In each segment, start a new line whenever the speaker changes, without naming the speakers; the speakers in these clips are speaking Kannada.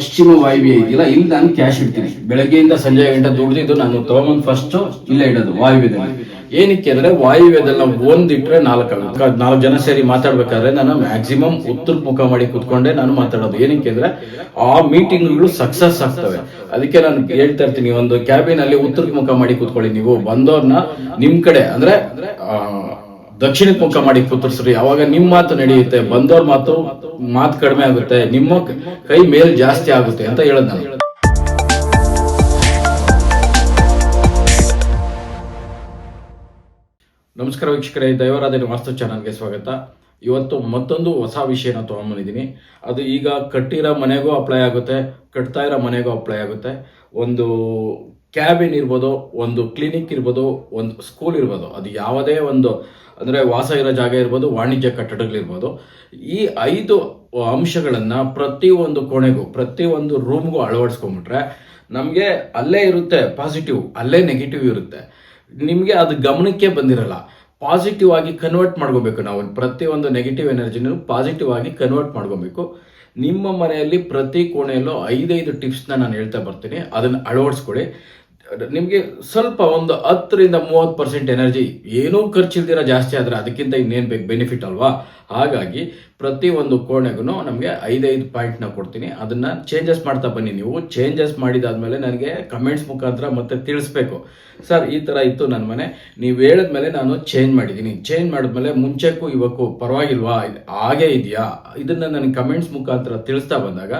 ಪಶ್ಚಿಮ ವಾಯುವ್ಯ ಇದೆಯಲ್ಲ ಇಲ್ಲಿ ನಾನು ಕ್ಯಾಶ್ ಇಡ್ತೀನಿ. ಬೆಳಗ್ಗೆಯಿಂದ ಸಂಜೆ ಗಂಟೆ ದುಡ್ದಿದ್ದು ನಾನು ತಗೊಂಬಂದು ಫಸ್ಟ್ ಇಲ್ಲೇ ಇಡೋದು ವಾಯುವ್ಯದಲ್ಲಿ ಏನಕ್ಕೆ ಅಂದ್ರೆ ವಾಯುವ್ಯದಲ್ಲಿ ನಾವು ಒಂದಿಟ್ರೆ ನಾಲ್ಕು ನಾಲ್ಕು ಜನ ಸೇರಿ ಮಾತಾಡ್ಬೇಕಾದ್ರೆ ನಾನು ಮ್ಯಾಕ್ಸಿಮಮ್ ಉತ್ತರ ಮುಖ ಮಾಡಿ ಕುತ್ಕೊಂಡೆ ನಾನು ಮಾತಾಡೋದು. ಏನಕ್ಕೆ ಅಂದ್ರೆ ಆ ಮೀಟಿಂಗ್ಗಳು ಸಕ್ಸಸ್ ಆಗ್ತವೆ. ಅದಕ್ಕೆ ನಾನು ಹೇಳ್ತಾ ಇರ್ತೀನಿ, ಒಂದು ಕ್ಯಾಬಿನ್ ಅಲ್ಲಿ ಉತ್ತರ ಮುಖ ಮಾಡಿ ಕುತ್ಕೊಳ್ಳಿ. ನೀವು ಬಂದವ್ರನ್ನ ನಿಮ್ ಕಡೆ, ಅಂದ್ರೆ ದಕ್ಷಿಣಕ್ಕೆ ಮುಖ ಮಾಡಿ ಕೂತರ್ಸ್ರಿ. ಅವಾಗ ನಿಮ್ ಮಾತು ನಡೆಯುತ್ತೆ, ಬಂದವ್ರ ಮಾತು ಮಾತು ಕಡಿಮೆ ಆಗುತ್ತೆ, ನಿಮ್ಮ ಕೈ ಮೇಲ್ ಜಾಸ್ತಿ ಆಗುತ್ತೆ ಅಂತ ಹೇಳದ್ ನಾನು. ನಮಸ್ಕಾರ ವೀಕ್ಷಕರೇ, ದೈವರಾಧನೆ ವಾಸ್ತು ಚಾನಲ್ಗೆ ಸ್ವಾಗತ. ಇವತ್ತು ಮತ್ತೊಂದು ಹೊಸ ವಿಷಯನ ತೊಗೊಂಬಂದಿದ್ದೀನಿ. ಅದು ಈಗ ಕಟ್ಟಿರೋ ಮನೆಗೂ ಅಪ್ಲೈ ಆಗುತ್ತೆ, ಕಟ್ತಾ ಇರೋ ಮನೆಗೂ ಅಪ್ಲೈ ಆಗುತ್ತೆ. ಒಂದು ಕ್ಯಾಬಿನ್ ಇರ್ಬೋದು, ಒಂದು ಕ್ಲಿನಿಕ್ ಇರ್ಬೋದು, ಒಂದು ಸ್ಕೂಲ್ ಇರ್ಬೋದು, ಅದು ಯಾವುದೇ ಒಂದು, ಅಂದರೆ ವಾಸ ಇರೋ ಜಾಗ ಇರ್ಬೋದು, ವಾಣಿಜ್ಯ ಕಟ್ಟಡಗಳಿರ್ಬೋದು ಈ ಐದು ಅಂಶಗಳನ್ನು ಪ್ರತಿಯೊಂದು ಕೋಣೆಗೂ ಪ್ರತಿಯೊಂದು ರೂಮ್ಗೂ ಅಳವಡಿಸ್ಕೊಂಡ್ಬಿಟ್ರೆ ನಮಗೆ ಅಲ್ಲೇ ಇರುತ್ತೆ ಪಾಸಿಟಿವ್ ಅಲ್ಲೇ ನೆಗೆಟಿವ್ ಇರುತ್ತೆ. ನಿಮಗೆ ಅದು ಗಮನಕ್ಕೆ ಬಂದಿರಲ್ಲ. ಪಾಸಿಟಿವ್ ಆಗಿ ಕನ್ವರ್ಟ್ ಮಾಡ್ಕೋಬೇಕು ನಾವು. ಪ್ರತಿಯೊಂದು ನೆಗೆಟಿವ್ ಎನರ್ಜಿನೂ ಪಾಸಿಟಿವ್ ಆಗಿ ಕನ್ವರ್ಟ್ ಮಾಡ್ಕೋಬೇಕು. ನಿಮ್ಮ ಮನೆಯಲ್ಲಿ ಪ್ರತಿ ಕೋಣೆಯಲ್ಲೂ ಐದೈದು ಟಿಪ್ಸ್ನ ನಾನು ಹೇಳ್ತಾ ಬರ್ತೀನಿ. ಅದನ್ನು ಅಳವಡಿಸ್ಕೊಳ್ಳಿ. ನಿಮಗೆ ಸ್ವಲ್ಪ ಒಂದು ಹತ್ತರಿಂದ ಮೂವತ್ತು ಪರ್ಸೆಂಟ್ ಎನರ್ಜಿ ಏನೂ ಖರ್ಚಿಲ್ದಿರ ಜಾಸ್ತಿ ಆದರೆ ಅದಕ್ಕಿಂತ ಇನ್ನೇನು ಬೇಕು ಬೆನಿಫಿಟ್ ಅಲ್ವಾ? ಹಾಗಾಗಿ ಪ್ರತಿ ಒಂದು ಕೋಣೆಗೂ ನಮಗೆ ಐದೈದು ಪಾಯಿಂಟ್ನ ಕೊಡ್ತೀನಿ. ಅದನ್ನು ಚೇಂಜಸ್ ಮಾಡ್ತಾ ಬನ್ನಿ ನೀವು. ಚೇಂಜಸ್ ಮಾಡಿದಾದಮೇಲೆ ನನಗೆ ಕಮೆಂಟ್ಸ್ ಮುಖಾಂತರ ಮತ್ತೆ ತಿಳಿಸ್ಬೇಕು. ಸರ್ ಈ ಥರ ಇತ್ತು ನನ್ನ ಮನೆ. ನೀವು ಹೇಳಿದ್ಮೇಲೆ ನಾನು ಚೇಂಜ್ ಮಾಡಿದ್ದೀನಿ ಚೇಂಜ್ ಮಾಡಿದ್ಮೇಲೆ ಮುಂಚೆಕ್ಕೂ ಇವಕ್ಕೂ ಪರವಾಗಿಲ್ವಾ? ಹಾಗೇ ಇದೆಯಾ? ಇದನ್ನು ನನಗೆ ಕಮೆಂಟ್ಸ್ ಮುಖಾಂತರ ತಿಳಿಸ್ತಾ ಬಂದಾಗ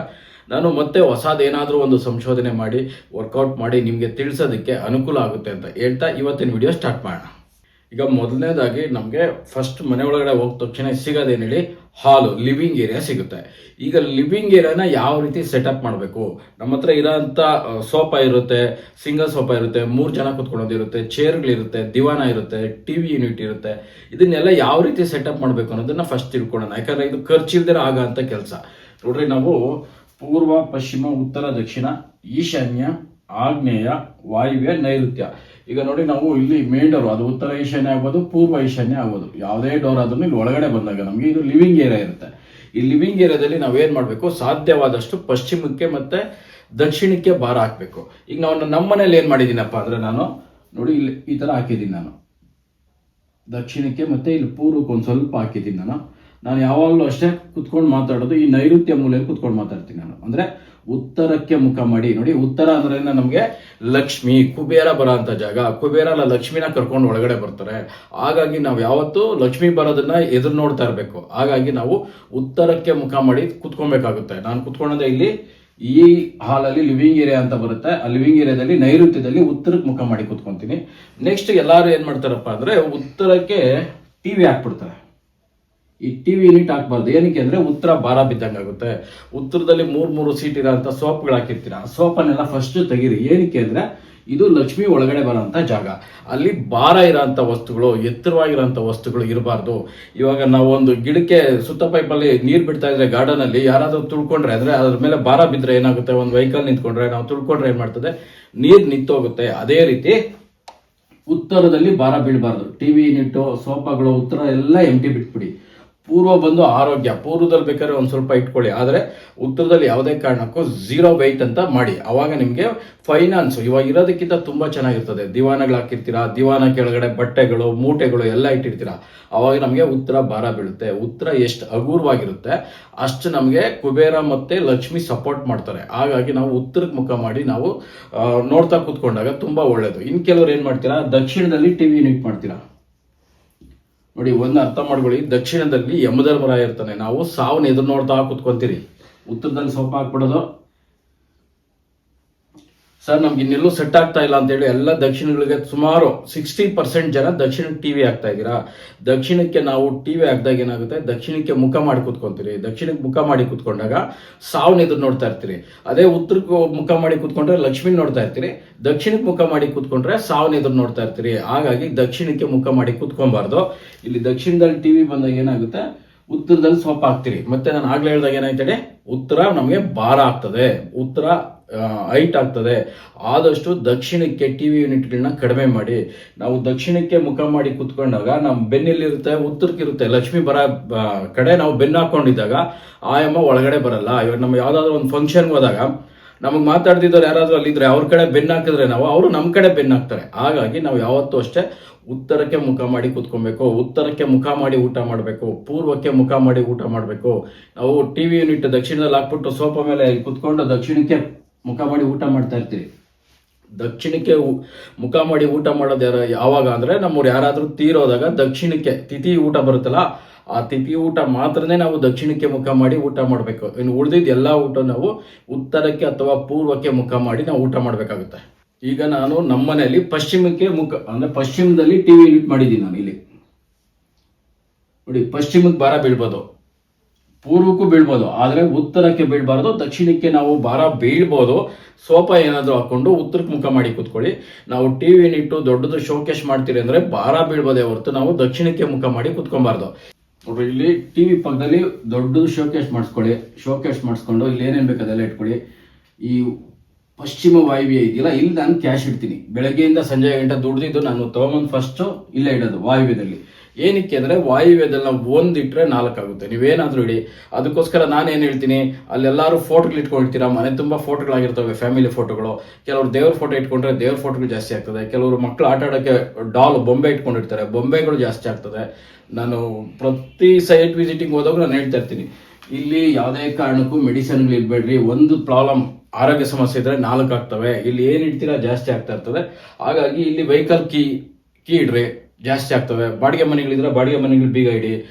ನಾನು ಮತ್ತೆ ಹೊಸದೇನಾದರೂ ಒಂದು ಸಂಶೋಧನೆ ಮಾಡಿ ವರ್ಕೌಟ್ ಮಾಡಿ ನಿಮಗೆ ತಿಳಿಸೋದಕ್ಕೆ ಅನುಕೂಲ ಆಗುತ್ತೆ ಅಂತ ಹೇಳ್ತಾ ಇವತ್ತಿನ ವಿಡಿಯೋ ಸ್ಟಾರ್ಟ್ ಮಾಡೋಣ. ಈಗ ಮೊದಲನೇದಾಗಿ ನಮಗೆ ಫಸ್ಟ್ ಮನೆ ಒಳಗಡೆ ಹೋಗಿ ತಕ್ಷಣ ಸಿಗೋದೇನು ಹೇಳಿ ಹಾಲು ಲಿವಿಂಗ್ ಏರಿಯಾ ಸಿಗುತ್ತೆ. ಈಗ ಲಿವಿಂಗ್ ಏರಿಯಾನ ಯಾವ ರೀತಿ ಸೆಟಪ್ ಮಾಡಬೇಕು? ನಮ್ಮ ಹತ್ರ ಇರೋಂಥ ಸೋಫಾ ಇರುತ್ತೆ ಸಿಂಗಲ್ ಸೋಫಾ ಇರುತ್ತೆ, ಮೂರು ಜನ ಕುತ್ಕೊಳ್ಳೋದಿರುತ್ತೆ ಚೇರ್ಗಳಿರುತ್ತೆ ದಿವಾನ ಇರುತ್ತೆ ಟಿ ವಿ ಯೂನಿಟ್ ಇರುತ್ತೆ. ಇದನ್ನೆಲ್ಲ ಯಾವ ರೀತಿ ಸೆಟಪ್ ಮಾಡಬೇಕು ಅನ್ನೋದನ್ನ ಫಸ್ಟ್ ತಿಳ್ಕೊಳ್ಳೋಣ. ಯಾಕಂದ್ರೆ ಇದು ಖರ್ಚಿಲ್ದಿರ ಆಗೋ ಅಂತ ಕೆಲಸ. ನೋಡ್ರಿ, ನಾವು ಪೂರ್ವ, ಪಶ್ಚಿಮ, ಉತ್ತರ, ದಕ್ಷಿಣ, ಈಶಾನ್ಯ, ಆಗ್ನೇಯ, ವಾಯುವ್ಯ, ನೈಋತ್ಯ. ಈಗ ನೋಡಿ ನಾವು ಇಲ್ಲಿ ಮೇನ್ ಡೋರ್ ಅದು ಉತ್ತರ ಈಶಾನ್ಯ ಆಗ್ಬೋದು, ಪೂರ್ವ ಈಶಾನ್ಯ ಆಗ್ಬೋದು. ಯಾವುದೇ ಡೋರ್ ಆದ್ರೂ ಇಲ್ಲಿ ಒಳಗಡೆ ಬಂದಾಗ ನಮಗೆ ಇದು ಲಿವಿಂಗ್ ಏರಿಯಾ ಇರುತ್ತೆ. ಈ ಲಿವಿಂಗ್ ಏರಿಯಾದಲ್ಲಿ ನಾವೇನ್ ಮಾಡಬೇಕು? ಸಾಧ್ಯವಾದಷ್ಟು ಪಶ್ಚಿಮಕ್ಕೆ ಮತ್ತೆ ದಕ್ಷಿಣಕ್ಕೆ ಭಾರ ಹಾಕಬೇಕು. ಈಗ ನಾವು ನಮ್ಮ ಮನೇಲಿ ಏನ್ ಮಾಡಿದ್ದೀನಪ್ಪ ಅಂದ್ರೆ ನಾನು, ನೋಡಿ ಇಲ್ಲಿ ಈ ತರ ಹಾಕಿದ್ದೀನಿ ನಾನು. ದಕ್ಷಿಣಕ್ಕೆ ಮತ್ತೆ ಇಲ್ಲಿ ಪೂರ್ವಕ್ಕೆ ಒಂದು ಸ್ವಲ್ಪ ಹಾಕಿದ್ದೀನಿ ನಾನು. ನಾನು ಯಾವಾಗಲೂ ಅಷ್ಟೇ ಕುತ್ಕೊಂಡು ಮಾತಾಡೋದು, ಈ ನೈಋತ್ಯ ಮೂಲೆಯಲ್ಲಿ ಕುತ್ಕೊಂಡು ಮಾತಾಡ್ತೀನಿ ನಾನು. ಅಂದ್ರೆ ಉತ್ತರಕ್ಕೆ ಮುಖ ಮಾಡಿ, ನೋಡಿ ಉತ್ತರ ಅಂದ್ರೆ ನಮಗೆ? ಲಕ್ಷ್ಮಿ, ಕುಬೇರ ಬರೋ ಅಂತ ಜಾಗ. ಕುಬೇರ ಅಲ್ಲ ಲಕ್ಷ್ಮಿನ ಕರ್ಕೊಂಡು ಒಳಗಡೆ ಬರ್ತಾರೆ. ಹಾಗಾಗಿ ನಾವು ಯಾವತ್ತೂ ಲಕ್ಷ್ಮಿ ಬರೋದನ್ನ ಎದುರು ನೋಡ್ತಾ ಇರಬೇಕು. ಹಾಗಾಗಿ ನಾವು ಉತ್ತರಕ್ಕೆ ಮುಖ ಮಾಡಿ ಕುತ್ಕೊಬೇಕಾಗುತ್ತೆ. ನಾನು ಕುತ್ಕೊಳ್ಳೋದೇ ಇಲ್ಲಿ ಈ ಹಾಲಲ್ಲಿ ಲಿವಿಂಗ್ ಏರಿಯಾ ಅಂತ ಬರುತ್ತೆ. ಆ ಲಿವಿಂಗ್ ಏರಿಯಾದಲ್ಲಿ ನೈಋತ್ಯದಲ್ಲಿ ಉತ್ತರಕ್ಕೆ ಮುಖ ಮಾಡಿ ಕುತ್ಕೊಂತೀನಿ. ನೆಕ್ಸ್ಟ್ ಎಲ್ಲರೂ ಏನ್ ಮಾಡ್ತಾರಪ್ಪ ಅಂದ್ರೆ ಉತ್ತರಕ್ಕೆ ಟಿವಿ ಹಾಕ್ಬಿಡ್ತಾರೆ. ಈ ಟಿವಿ ಯೂನಿಟ್ ಹಾಕ್ಬಾರ್ದು ಏನಕ್ಕೆ ಅಂದ್ರೆ ಉತ್ತರ ಭಾರ ಬಿದ್ದಂಗಾಗುತ್ತೆ ಉತ್ತರದಲ್ಲಿ ಮೂರ್ ಮೂರು ಸೀಟ್ ಇರೋಂಥ ಸೋಪ್ಗಳು ಹಾಕಿರ್ತೀರ? ಸೋಪನ್ನೆಲ್ಲ ಫಸ್ಟ್ ತೆಗೀರಿ. ಏನಕ್ಕೆ ಅಂದ್ರೆ ಇದು ಲಕ್ಷ್ಮಿ ಒಳಗಡೆ ಬರೋಂಥ ಜಾಗ. ಅಲ್ಲಿ ಭಾರ ಇರೋಂಥ ವಸ್ತುಗಳು, ಎತ್ತರವಾಗಿರೋಂಥ ವಸ್ತುಗಳು ಇರಬಾರ್ದು. ಇವಾಗ ನಾವು ಒಂದು ಗಿಡಕ್ಕೆ ಸುತ್ತ ಪೈಪಲ್ಲಿ ನೀರು ಬಿಡ್ತಾ ಇದ್ರೆ ಗಾರ್ಡನಲ್ಲಿ ಯಾರಾದ್ರೂ ತುಳ್ಕೊಂಡ್ರೆ ಅಂದರೆ ಅದ್ರ ಮೇಲೆ ಭಾರ ಬಿದ್ದರೆ ಏನಾಗುತ್ತೆ? ಒಂದು ವೆಹಿಕಲ್ ನಿಂತ್ಕೊಂಡ್ರೆ ನಾವು ತುಳ್ಕೊಂಡ್ರೆ ಏನು ಮಾಡ್ತದೆ? ನೀರು ನಿಂತೋಗುತ್ತೆ. ಅದೇ ರೀತಿ ಉತ್ತರದಲ್ಲಿ ಭಾರ ಬೀಳಬಾರ್ದು. ಟಿವಿ ಯೂನಿಟ್ ಸೋಫಾಗಳು ಉತ್ತರ ಎಲ್ಲ ಎಂಟಿ ಬಿಟ್ಬಿಡಿ. ಪೂರ್ವ ಬಂದು ಆರೋಗ್ಯ, ಪೂರ್ವದಲ್ಲಿ ಬೇಕಾದ್ರೆ ಒಂದು ಸ್ವಲ್ಪ ಇಟ್ಕೊಳ್ಳಿ. ಆದರೆ ಉತ್ತರದಲ್ಲಿ ಯಾವುದೇ ಕಾರಣಕ್ಕೂ ಝೀರೋ ವೆಯ್ಟ್ ಅಂತ ಮಾಡಿ. ಅವಾಗ ನಿಮಗೆ ಫೈನಾನ್ಸ್ ಇವಾಗ ಇರೋದಕ್ಕಿಂತ ತುಂಬ ಚೆನ್ನಾಗಿರ್ತದೆ. ದಿವಾನಗಳು ಹಾಕಿರ್ತೀರಾ, ದಿವಾನ ಕೆಳಗಡೆ ಬಟ್ಟೆಗಳು, ಮೂಟೆಗಳು ಎಲ್ಲ ಇಟ್ಟಿರ್ತೀರಾ. ಅವಾಗ ನಮಗೆ ಉತ್ತರ ಭಾರ ಬೀಳುತ್ತೆ. ಉತ್ತರ ಎಷ್ಟು ಹಗುರವಾಗಿರುತ್ತೆ ಅಷ್ಟು ನಮಗೆ ಕುಬೇರ ಮತ್ತು ಲಕ್ಷ್ಮಿ ಸಪೋರ್ಟ್ ಮಾಡ್ತಾರೆ. ಹಾಗಾಗಿ ನಾವು ಉತ್ತರಕ್ಕೆ ಮುಖ ಮಾಡಿ ನಾವು ನೋಡ್ತಾ ಕೂತ್ಕೊಂಡಾಗ ತುಂಬ ಒಳ್ಳೆಯದು ಇನ್ನು ಕೆಲವ್ರು ಏನು ಮಾಡ್ತೀರಾ, ದಕ್ಷಿಣದಲ್ಲಿ ಟಿವಿ ಯೂನಿಟ್ ಮಾಡ್ತೀರಾ. ನೋಡಿ, ಒಂದು ಅರ್ಥ ಮಾಡ್ಕೊಳ್ಳಿ. ದಕ್ಷಿಣದಲ್ಲಿ ಯಮಧರ್ಮರಾಯ ಇರ್ತಾನೆ. ನಾವು ಸಾವನ್ನ ಎದುರು ನೋಡ್ತಾ ಕೂತ್ಕೊಂತೀರಿ. ಉತ್ತರದಲ್ಲಿ ಸ್ವಲ್ಪ ಹಾಕ್ಬಿಡೋದು ಸರ್, ನಮ್ಗೆ ಇನ್ನೆಲ್ಲೂ ಸೆಟ್ ಆಗ್ತಾ ಇಲ್ಲ ಅಂತೇಳಿ ಎಲ್ಲ ದಕ್ಷಿಣಗಳಿಗೆ ಸುಮಾರು ಸಿಕ್ಸ್ಟಿ ಪರ್ಸೆಂಟ್ ಜನ ದಕ್ಷಿಣಕ್ಕೆ ಟಿವಿ ಹಾಕ್ತಾ ಇದ್ದೀರಾ? ದಕ್ಷಿಣಕ್ಕೆ ನಾವು ಟಿವಿ ಹಾಕಿದಾಗ ಏನಾಗುತ್ತೆ? ದಕ್ಷಿಣಕ್ಕೆ ಮುಖ ಮಾಡಿ ಕೂತ್ಕೊಂತೀರಿ. ದಕ್ಷಿಣಕ್ಕೆ ಮುಖ ಮಾಡಿ ಕೂತ್ಕೊಂಡಾಗ ಸಾವನ್ನ ಎದುರು ನೋಡ್ತಾ ಇರ್ತೀರಿ. ಅದೇ ಉತ್ತರಕ್ಕೆ ಮುಖ ಮಾಡಿ ಕೂತ್ಕೊಂಡ್ರೆ ಲಕ್ಷ್ಮಿ ನೋಡ್ತಾ ಇರ್ತೀರಿ. ದಕ್ಷಿಣಕ್ಕೆ ಮುಖ ಮಾಡಿ ಕೂತ್ಕೊಂಡ್ರೆ ಸಾವನ್ನ ಎದುರು ನೋಡ್ತಾ ಇರ್ತೀರಿ. ಹಾಗಾಗಿ ದಕ್ಷಿಣಕ್ಕೆ ಮುಖ ಮಾಡಿ ಕೂತ್ಕೊಬಾರ್ದು. ಇಲ್ಲಿ ದಕ್ಷಿಣದಲ್ಲಿ ಟಿವಿ ಬಂದಾಗ ಏನಾಗುತ್ತೆ? ಉತ್ತರದಲ್ಲಿ ಸ್ವಲ್ಪ ಹಾಕ್ತೀರಿ. ಮತ್ತೆ ನಾನು ಆಗ್ಲೇ ಹೇಳಿದಾಗ ಏನಾಯ್ತಡೆ ಉತ್ತರ ನಮಗೆ ಭಾರ ಆಗ್ತದೆ. ಉತ್ತರ ಹೈಟ್ ಆಗ್ತದೆ. ಆದಷ್ಟು ದಕ್ಷಿಣಕ್ಕೆ ಟಿ ವಿ ಯೂನಿಟ್ಗಳನ್ನ ಕಡಿಮೆ ಮಾಡಿ. ನಾವು ದಕ್ಷಿಣಕ್ಕೆ ಮುಖ ಮಾಡಿ ಕುತ್ಕೊಂಡಾಗ ನಮ್ಮ ಬೆನ್ನಿಲ್ಲಿರುತ್ತೆ, ಉತ್ತರಕ್ಕಿರುತ್ತೆ. ಲಕ್ಷ್ಮಿ ಬರ ಕಡೆ ನಾವು ಬೆನ್ನು ಹಾಕೊಂಡಿದ್ದಾಗ ಆಯಮ್ಮ ಒಳಗಡೆ ಬರಲ್ಲ. ಇವಾಗ ನಮ್ಮ ಯಾವ್ದಾದ್ರು ಒಂದು ಫಂಕ್ಷನ್ಗೆ ಹೋದಾಗ ನಮಗೆ ಮಾತಾಡ್ತಿದ್ದವ್ರು ಯಾರಾದ್ರೂ ಅಲ್ಲಿದ್ರೆ ಅವ್ರ ಕಡೆ ಬೆನ್ನು ಹಾಕಿದ್ರೆ ನಾವು, ಅವರು ನಮ್ಮ ಕಡೆ ಬೆನ್ನು ಹಾಕ್ತಾರೆ. ಹಾಗಾಗಿ ನಾವು ಯಾವತ್ತೂ ಅಷ್ಟೇ ಉತ್ತರಕ್ಕೆ ಮುಖ ಮಾಡಿ ಕೂತ್ಕೊಬೇಕು, ಉತ್ತರಕ್ಕೆ ಮುಖ ಮಾಡಿ ಊಟ ಮಾಡಬೇಕು, ಪೂರ್ವಕ್ಕೆ ಮುಖ ಮಾಡಿ ಊಟ ಮಾಡಬೇಕು. ನಾವು ಟಿ ವಿ ಯೂನಿಟ್ ದಕ್ಷಿಣದಲ್ಲಿ ಹಾಕ್ಬಿಟ್ಟು ಸೋಫಾ ಮೇಲೆ ಕುತ್ಕೊಂಡು ದಕ್ಷಿಣಕ್ಕೆ ಮುಖ ಮಾಡಿ ಊಟ ಮಾಡ್ತಾ ಇರ್ತೀವಿ ದಕ್ಷಿಣಕ್ಕೆ ಮುಖ ಮಾಡಿ ಊಟ ಮಾಡೋದು ಯಾರ ಯಾವಾಗ ಅಂದ್ರೆ ನಮ್ಮವ್ರು ಯಾರಾದರೂ ತೀರೋದಾಗ ದಕ್ಷಿಣಕ್ಕೆ ತಿಥಿ ಊಟ ಬರುತ್ತಲ್ಲ, ಆ ತಿಥಿ ಊಟ ಮಾತ್ರನೇ ನಾವು ದಕ್ಷಿಣಕ್ಕೆ ಮುಖ ಮಾಡಿ ಊಟ ಮಾಡಬೇಕು. ಇನ್ನು ಉಳಿದಿದ್ದ ಎಲ್ಲ ಊಟ ನಾವು ಉತ್ತರಕ್ಕೆ ಅಥವಾ ಪೂರ್ವಕ್ಕೆ ಮುಖ ಮಾಡಿ ನಾವು ಊಟ ಮಾಡಬೇಕಾಗುತ್ತೆ. ಈಗ ನಾನು ನಮ್ಮ ಮನೆಯಲ್ಲಿ ಪಶ್ಚಿಮಕ್ಕೆ ಮುಖ ಅಂದ್ರೆ ಪಶ್ಚಿಮದಲ್ಲಿ ಟಿವಿ ಯೂನಿಟ್ ಮಾಡಿದ್ದೀನಿ ನಾನು ಇಲ್ಲಿ. ನೋಡಿ, ಪಶ್ಚಿಮಕ್ಕೆ ಭಾರ ಬೀಳ್ಬೋದು. ಪೂರ್ವಕ್ಕೂ ಬೀಳ್ಬೋದು, ಆದರೆ ಉತ್ತರಕ್ಕೆ ಬೀಳಬಾರ್ದು, ದಕ್ಷಿಣಕ್ಕೆ ನಾವು ಭಾರ ಬೀಳ್ಬೋದು. ಸೋಫಾ ಏನಾದರೂ ಹಾಕೊಂಡು ಉತ್ತರಕ್ಕೆ ಮುಖ ಮಾಡಿ ಕೂತ್ಕೊಳ್ಳಿ. ನಾವು ಟಿ ವಿ ಇಟ್ಟು ದೊಡ್ಡದು ಶೋಕೇಶ್ ಮಾಡ್ತೀರಿ ಅಂದರೆ ಭಾರ ಬೀಳ್ಬೋದೇ ಹೊರತು ನಾವು ದಕ್ಷಿಣಕ್ಕೆ ಮುಖ ಮಾಡಿ ಕೂತ್ಕೊಬಾರ್ದು ಇಲ್ಲಿ ಟಿ ವಿ ಪಕ್ಕದಲ್ಲಿ ದೊಡ್ಡದು ಶೋಕೇಶ್ ಮಾಡಿಸ್ಕೊಳ್ಳಿ. ಶೋಕೇಶ್ ಮಾಡಿಸ್ಕೊಂಡು ಇಲ್ಲಿ ಏನೇನು ಬೇಕು ಅದೆಲ್ಲ ಇಟ್ಕೊಳ್ಳಿ. ಈ ಪಶ್ಚಿಮ ವಾಯುವ್ಯ ಇದೆಯಲ್ಲ ಇಲ್ಲಿ ನಾನು ಕ್ಯಾಶ್ ಇಡ್ತೀನಿ. ಬೆಳಗ್ಗೆಯಿಂದ ಸಂಜೆ ಗಂಟೆ ದುಡ್ದಿದ್ದು ನಾನು ತೊಗೊಂಬಂದು ಫಸ್ಟು ಇಲ್ಲೇ ಇಡೋದು ವಾಯುವ್ಯದಲ್ಲಿ ಏನಕ್ಕೆ ಅಂದರೆ ವಾಯುವ್ಯದಲ್ಲಿ ನಾವು ಒಂದು ಇಟ್ಟರೆ ನಾಲ್ಕಾಗುತ್ತೆ. ನೀವೇನಾದರೂ ಇಡಿ ಅದಕ್ಕೋಸ್ಕರ ನಾನು ಏನು ಹೇಳ್ತೀನಿ, ಅಲ್ಲೆಲ್ಲರೂ ಫೋಟೋಗಳು ಇಟ್ಕೊಂಡಿರ್ತೀರಾ? ಮನೆ ತುಂಬ ಫೋಟೋಗಳಾಗಿರ್ತವೆ ಫ್ಯಾಮಿಲಿ ಫೋಟೋಗಳು ಕೆಲವರು ದೇವ್ರ ಫೋಟೋ ಇಟ್ಕೊಂಡ್ರೆ ದೇವ್ರ ಫೋಟೋಗಳು ಜಾಸ್ತಿ ಆಗ್ತದೆ. ಕೆಲವರು ಮಕ್ಕಳು ಆಟ ಆಡೋಕ್ಕೆ ಡಾಲ್ ಬೊಂಬೆ ಇಟ್ಕೊಂಡಿರ್ತಾರೆ. ಬೊಂಬೆಗಳು ಜಾಸ್ತಿ ಆಗ್ತದೆ. ನಾನು ಪ್ರತಿ ಸೈಟ್ ವಿಸಿಟಿಂಗ್ ಹೋದಾಗ ನಾನು ಹೇಳ್ತಾ ಇರ್ತೀನಿ. ಇಲ್ಲಿ ಯಾವುದೇ ಕಾರಣಕ್ಕೂ ಮೆಡಿಸಿನ್ಗಳು ಇರಬೇಡ್ರಿ. ಒಂದು ಪ್ರಾಬ್ಲಮ್ ಆರೋಗ್ಯ ಸಮಸ್ಯೆ ಇದ್ರೆ ನಾಲ್ಕು ಆಗ್ತವೆ ಇಲ್ಲಿ ಏನು ಇಡ್ತೀರಾ? ಜಾಸ್ತಿ ಆಗ್ತಾ ಇರ್ತದೆ. ಹಾಗಾಗಿ ಇಲ್ಲಿ ವೆಹಿಕಲ್ ಕೀ ಕೀ ಇಡ್ರಿ. ಜಾಸ್ತಿ ಆಗ್ತವೆ. ಬಾಡಿಗೆ ಮನೆಗಳಿದ್ರೆ ಬಾಡಿಗೆ ಮನೆಗಳು ಬೀಗ ಇಡಿ.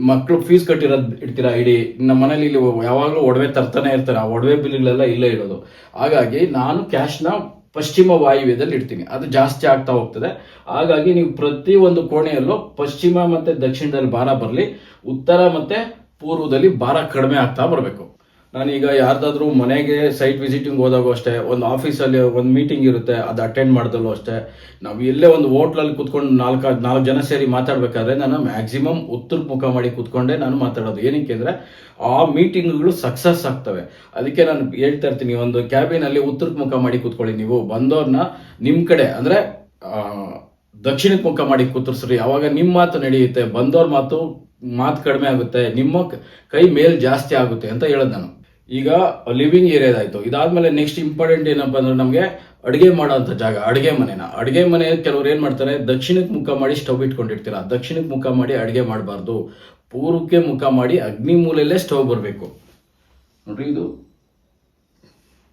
ಮಕ್ಕಳು ಫೀಸ್ ಕಟ್ಟಿರೋದು ಇಡ್ತೀರಾ? ಇಡಿ. ನಮ್ಮ ಮನೇಲಿ ಇಲ್ಲಿ ಯಾವಾಗಲೂ ಒಡವೆ ತರ್ತಾನೆ ಇರ್ತಾರೆ. ಆ ಒಡವೆ ಬಿಲ್ಗಳೆಲ್ಲ ಇಲ್ಲೇ ಇರೋದು. ಹಾಗಾಗಿ ನಾನು ಕ್ಯಾಶ್ನ ಪಶ್ಚಿಮ ವಾಯುವ್ಯದಲ್ಲಿ ಇಡ್ತೀನಿ. ಅದು ಜಾಸ್ತಿ ಆಗ್ತಾ ಹೋಗ್ತದೆ. ಹಾಗಾಗಿ ನೀವು ಪ್ರತಿ ಒಂದು ಕೋಣೆಯಲ್ಲೂ ಪಶ್ಚಿಮ ಮತ್ತೆ ದಕ್ಷಿಣದಲ್ಲಿ ಭಾರ ಬರಲಿ, ಉತ್ತರ ಮತ್ತೆ ಪೂರ್ವದಲ್ಲಿ ಭಾರ ಕಡಿಮೆ ಆಗ್ತಾ ಬರಬೇಕು. ನಾನೀಗ ಯಾರ್ದಾದ್ರೂ ಮನೆಗೆ ಸೈಟ್ ವಿಸಿಟಿಂಗ್ ಹೋದಾಗೂ ಅಷ್ಟೇ, ಒಂದು ಆಫೀಸಲ್ಲಿ ಒಂದು ಮೀಟಿಂಗ್ ಇರುತ್ತೆ, ಅದು ಅಟೆಂಡ್ ಮಾಡಿದಲ್ಲೂ ಅಷ್ಟೇ. ನಾವು ಎಲ್ಲೇ ಒಂದು ಹೋಟ್ಲಲ್ಲಿ ಕುತ್ಕೊಂಡು ನಾಲ್ಕು ನಾಲ್ಕು ಜನ ಸೇರಿ ಮಾತಾಡಬೇಕಾದ್ರೆ ನಾನು ಮ್ಯಾಕ್ಸಿಮಮ್ ಉತ್ತರ ಮುಖ ಮಾಡಿ ಕೂತ್ಕೊಂಡೆ ನಾನು ಮಾತಾಡೋದು. ಏನಕ್ಕೆ ಅಂದರೆ, ಆ ಮೀಟಿಂಗ್ಗಳು ಸಕ್ಸಸ್ ಆಗ್ತವೆ. ಅದಕ್ಕೆ ನಾನು ಹೇಳ್ತಾ ಇರ್ತೀನಿ, ಒಂದು ಕ್ಯಾಬಿನಲ್ಲಿ ಉತ್ತರ ಮುಖ ಮಾಡಿ ಕೂತ್ಕೊಳ್ಳಿ ನೀವು. ಬಂದವ್ರನ್ನ ನಿಮ್ಮ ಕಡೆ, ಅಂದರೆ ದಕ್ಷಿಣಕ್ಕೆ ಮುಖ ಮಾಡಿ ಕೂತರ್ಸ್ರಿ. ಅವಾಗ ನಿಮ್ಮ ಮಾತು ನಡೆಯುತ್ತೆ, ಬಂದವ್ರ ಮಾತು ಮಾತು ಕಡಿಮೆ ಆಗುತ್ತೆ, ನಿಮ್ಮ ಕೈ ಮೇಲ್ ಜಾಸ್ತಿ ಆಗುತ್ತೆ ಅಂತ ಹೇಳೋದು ನಾನು. ಈಗ ಲಿವಿಂಗ್ ಏರಿಯಾದಾಯ್ತು ಇದಾದ್ಮೇಲೆ ನೆಕ್ಸ್ಟ್ ಇಂಪಾರ್ಟೆಂಟ್ ಏನಪ್ಪ ಅಂದ್ರೆ ನಮಗೆ ಅಡುಗೆ ಮಾಡೋಂಥ ಜಾಗ, ಅಡುಗೆ ಮನೆನ. ಅಡುಗೆ ಮನೆ ಕೆಲವ್ರು ಏನು ಮಾಡ್ತಾರೆ? ದಕ್ಷಿಣಕ್ಕೆ ಮುಖ ಮಾಡಿ ಸ್ಟವ್ ಇಟ್ಕೊಂಡಿರ್ತೀರ? ದಕ್ಷಿಣಕ್ಕೆ ಮುಖ ಮಾಡಿ ಅಡುಗೆ ಮಾಡಬಾರ್ದು. ಪೂರ್ವಕ್ಕೆ ಮುಖ ಮಾಡಿ ಅಗ್ನಿ ಮೂಲೆಯಲ್ಲೇ ಸ್ಟವ್ ಬರಬೇಕು. ನೋಡ್ರಿ ಇದು.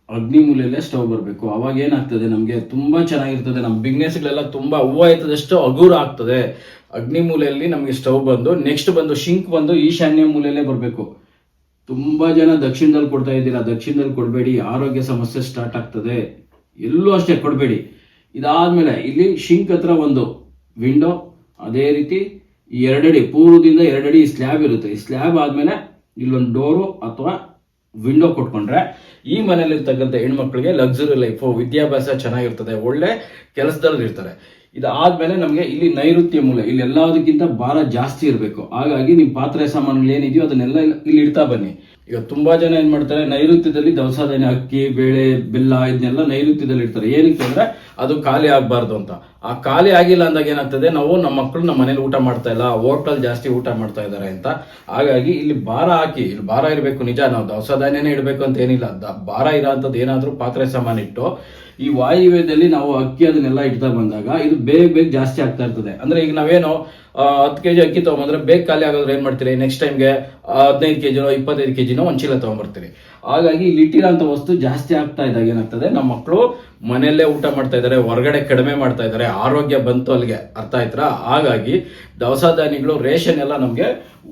ಅಗ್ನಿ ಮೂಲೆಯಲ್ಲೇ ಸ್ಟವ್ ಬರಬೇಕು. ಅವಾಗ ಏನಾಗ್ತದೆ ನಮಗೆ? ತುಂಬಾ ಚೆನ್ನಾಗಿರ್ತದೆ. ನಮ್ಮ ಬಿಸ್ನೆಸ್ಗಳೆಲ್ಲ ತುಂಬಾ ಹೂವು ಆಯ್ತದಷ್ಟು ಹಗುರ ಆಗ್ತದೆ. ಅಗ್ನಿ ಮೂಲೆಯಲ್ಲಿ ನಮಗೆ ಸ್ಟವ್ ಬಂದು ನೆಕ್ಸ್ಟ್ ಬಂದು ಶಿಂಕ್ ಬಂದು ಈಶಾನ್ಯ ಮೂಲೆಯಲ್ಲೇ ಬರಬೇಕು. ತುಂಬಾ ಜನ ದಕ್ಷಿಣದಲ್ಲಿ ಕೊಡ್ತಾ ಇದ್ದೀರಾ, ದಕ್ಷಿಣದಲ್ಲಿ ಕೊಡಬೇಡಿ, ಆರೋಗ್ಯ ಸಮಸ್ಯೆ ಸ್ಟಾರ್ಟ್ ಆಗ್ತದೆ. ಎಲ್ಲೂ ಅಷ್ಟೇ, ಕೊಡಬೇಡಿ. ಇದಾದ್ಮೇಲೆ ಇಲ್ಲಿ ಶಿಂಕ್ ಹತ್ರ ಒಂದು ವಿಂಡೋ ಅದೇ ರೀತಿ ಎರಡಡಿ, ಪೂರ್ವದಿಂದ ಎರಡಡಿ ಸ್ಲ್ಯಾಬ್ ಇರುತ್ತೆ. ಈ ಸ್ಲ್ಯಾಬ್ ಆದ್ಮೇಲೆ ಇಲ್ಲೊಂದು ಡೋರು ಅಥವಾ ವಿಂಡೋ ಕೊಟ್ಕೊಂಡ್ರೆ ಈ ಮನೇಲಿರ್ತಕ್ಕಂಥ ಹೆಣ್ಮಕ್ಳಿಗೆ ಲಕ್ಸುರಿ ಲೈಫು ವಿದ್ಯಾಭ್ಯಾಸ ಚೆನ್ನಾಗಿರ್ತದೆ, ಒಳ್ಳೆ ಕೆಲಸದಲ್ಲಿ ಇರ್ತಾರೆ ಇದಾದ್ಮೇಲೆ ನಮಗೆ ಇಲ್ಲಿ ನೈಋತ್ಯ ಮೂಲೆ, ಇಲ್ಲಿ ಎಲ್ಲದಕ್ಕಿಂತ ಭಾರ ಜಾಸ್ತಿ ಇರಬೇಕು. ಹಾಗಾಗಿ ನಿಮ್ಮ ಪಾತ್ರೆ ಸಾಮಾನುಗಳು ಏನಿದೆಯೋ ಅದನ್ನೆಲ್ಲ ಇಲ್ಲಿ- ಇಡ್ತಾ ಬನ್ನಿ. ಈಗ ತುಂಬಾ ಜನ ಏನ್ ಮಾಡ್ತಾರೆ, ನೈಋತ್ಯದಲ್ಲಿ ದವಸ ಧಾನ್ಯ, ಅಕ್ಕಿ, ಬೇಳೆ, ಬೆಲ್ಲ, ಇದನ್ನೆಲ್ಲ ನೈಋತ್ಯದಲ್ಲಿ ಇಡ್ತಾರೆ. ಏನಕ್ಕೆ ಅಂದ್ರೆ ಅದು ಖಾಲಿ ಆಗಬಾರ್ದು ಅಂತ. ಆ ಖಾಲಿ ಆಗಿಲ್ಲ ಅಂದಾಗ ಏನಾಗ್ತದೆ? ನಾವು ನಮ್ಮ ಮಕ್ಕಳು ನಮ್ಮ ಮನೇಲಿ ಊಟ ಮಾಡ್ತಾ ಇಲ್ಲ ಹೋಟೆಲ್ ಜಾಸ್ತಿ ಊಟ ಮಾಡ್ತಾ ಇದ್ದಾರೆ ಅಂತ. ಹಾಗಾಗಿ ಇಲ್ಲಿ ಭಾರ ಹಾಕಿ, ಇಲ್ಲಿ ಭಾರ ಇರಬೇಕು ನಿಜ, ನಾವು ದವಸ ಧಾನ್ಯನೇ ಇಡಬೇಕು ಅಂತ ಏನಿಲ್ಲ. ಭಾರ ಇರೋಂಥದ್ದು ಏನಾದರೂ ಪಾತ್ರೆ ಸಾಮಾನು ಇಟ್ಟು, ಈ ವಾಯುವ್ಯದಲ್ಲಿ ನಾವು ಅಕ್ಕಿ ಅದನ್ನೆಲ್ಲ ಇಡ್ತಾ ಬಂದಾಗ ಇದು ಬೇಗ ಬೇಗ ಜಾಸ್ತಿ ಆಗ್ತಾ ಇರ್ತದೆ. ಅಂದ್ರೆ ಈಗ ನಾವೇನು ಹತ್ತು ಕೆಜಿ ಅಕ್ಕಿ ತೊಗೊಂಬಂದ್ರೆ ಬೇಗ ಖಾಲಿ ಆಗೋದ್ರೆ ಏನು ಮಾಡ್ತೀರಿ? ನೆಕ್ಸ್ಟ್ ಟೈಮ್ಗೆ ಹದಿನೈದು ಕೆ ಜಿನೋ ಇಪ್ಪತ್ತೈದು ಕೆ ಜಿನೋ ಒಂದು ಚೀಲ ತಗೊಂಡ್ಬರ್ತೀರಿ ಹಾಗಾಗಿ ಇಲ್ಲಿ ಇಟ್ಟಿರೋಂಥ ವಸ್ತು ಜಾಸ್ತಿ ಆಗ್ತಾ ಇದ್ದಾಗ ಏನಾಗ್ತದೆ? ನಮ್ಮ ಮಕ್ಕಳು ಮನೆಯಲ್ಲೇ ಊಟ ಮಾಡ್ತಾ ಇದ್ದಾರೆ, ಹೊರಗಡೆ ಕಡಿಮೆ ಮಾಡ್ತಾ ಇದ್ದಾರೆ, ಆರೋಗ್ಯ ಬಂತು ಅಲ್ಲಿಗೆ. ಅರ್ಥ ಆಯ್ತರ? ಹಾಗಾಗಿ ದವಸ ಧಾನ್ಯಗಳು ರೇಷನ್ ಎಲ್ಲ ನಮಗೆ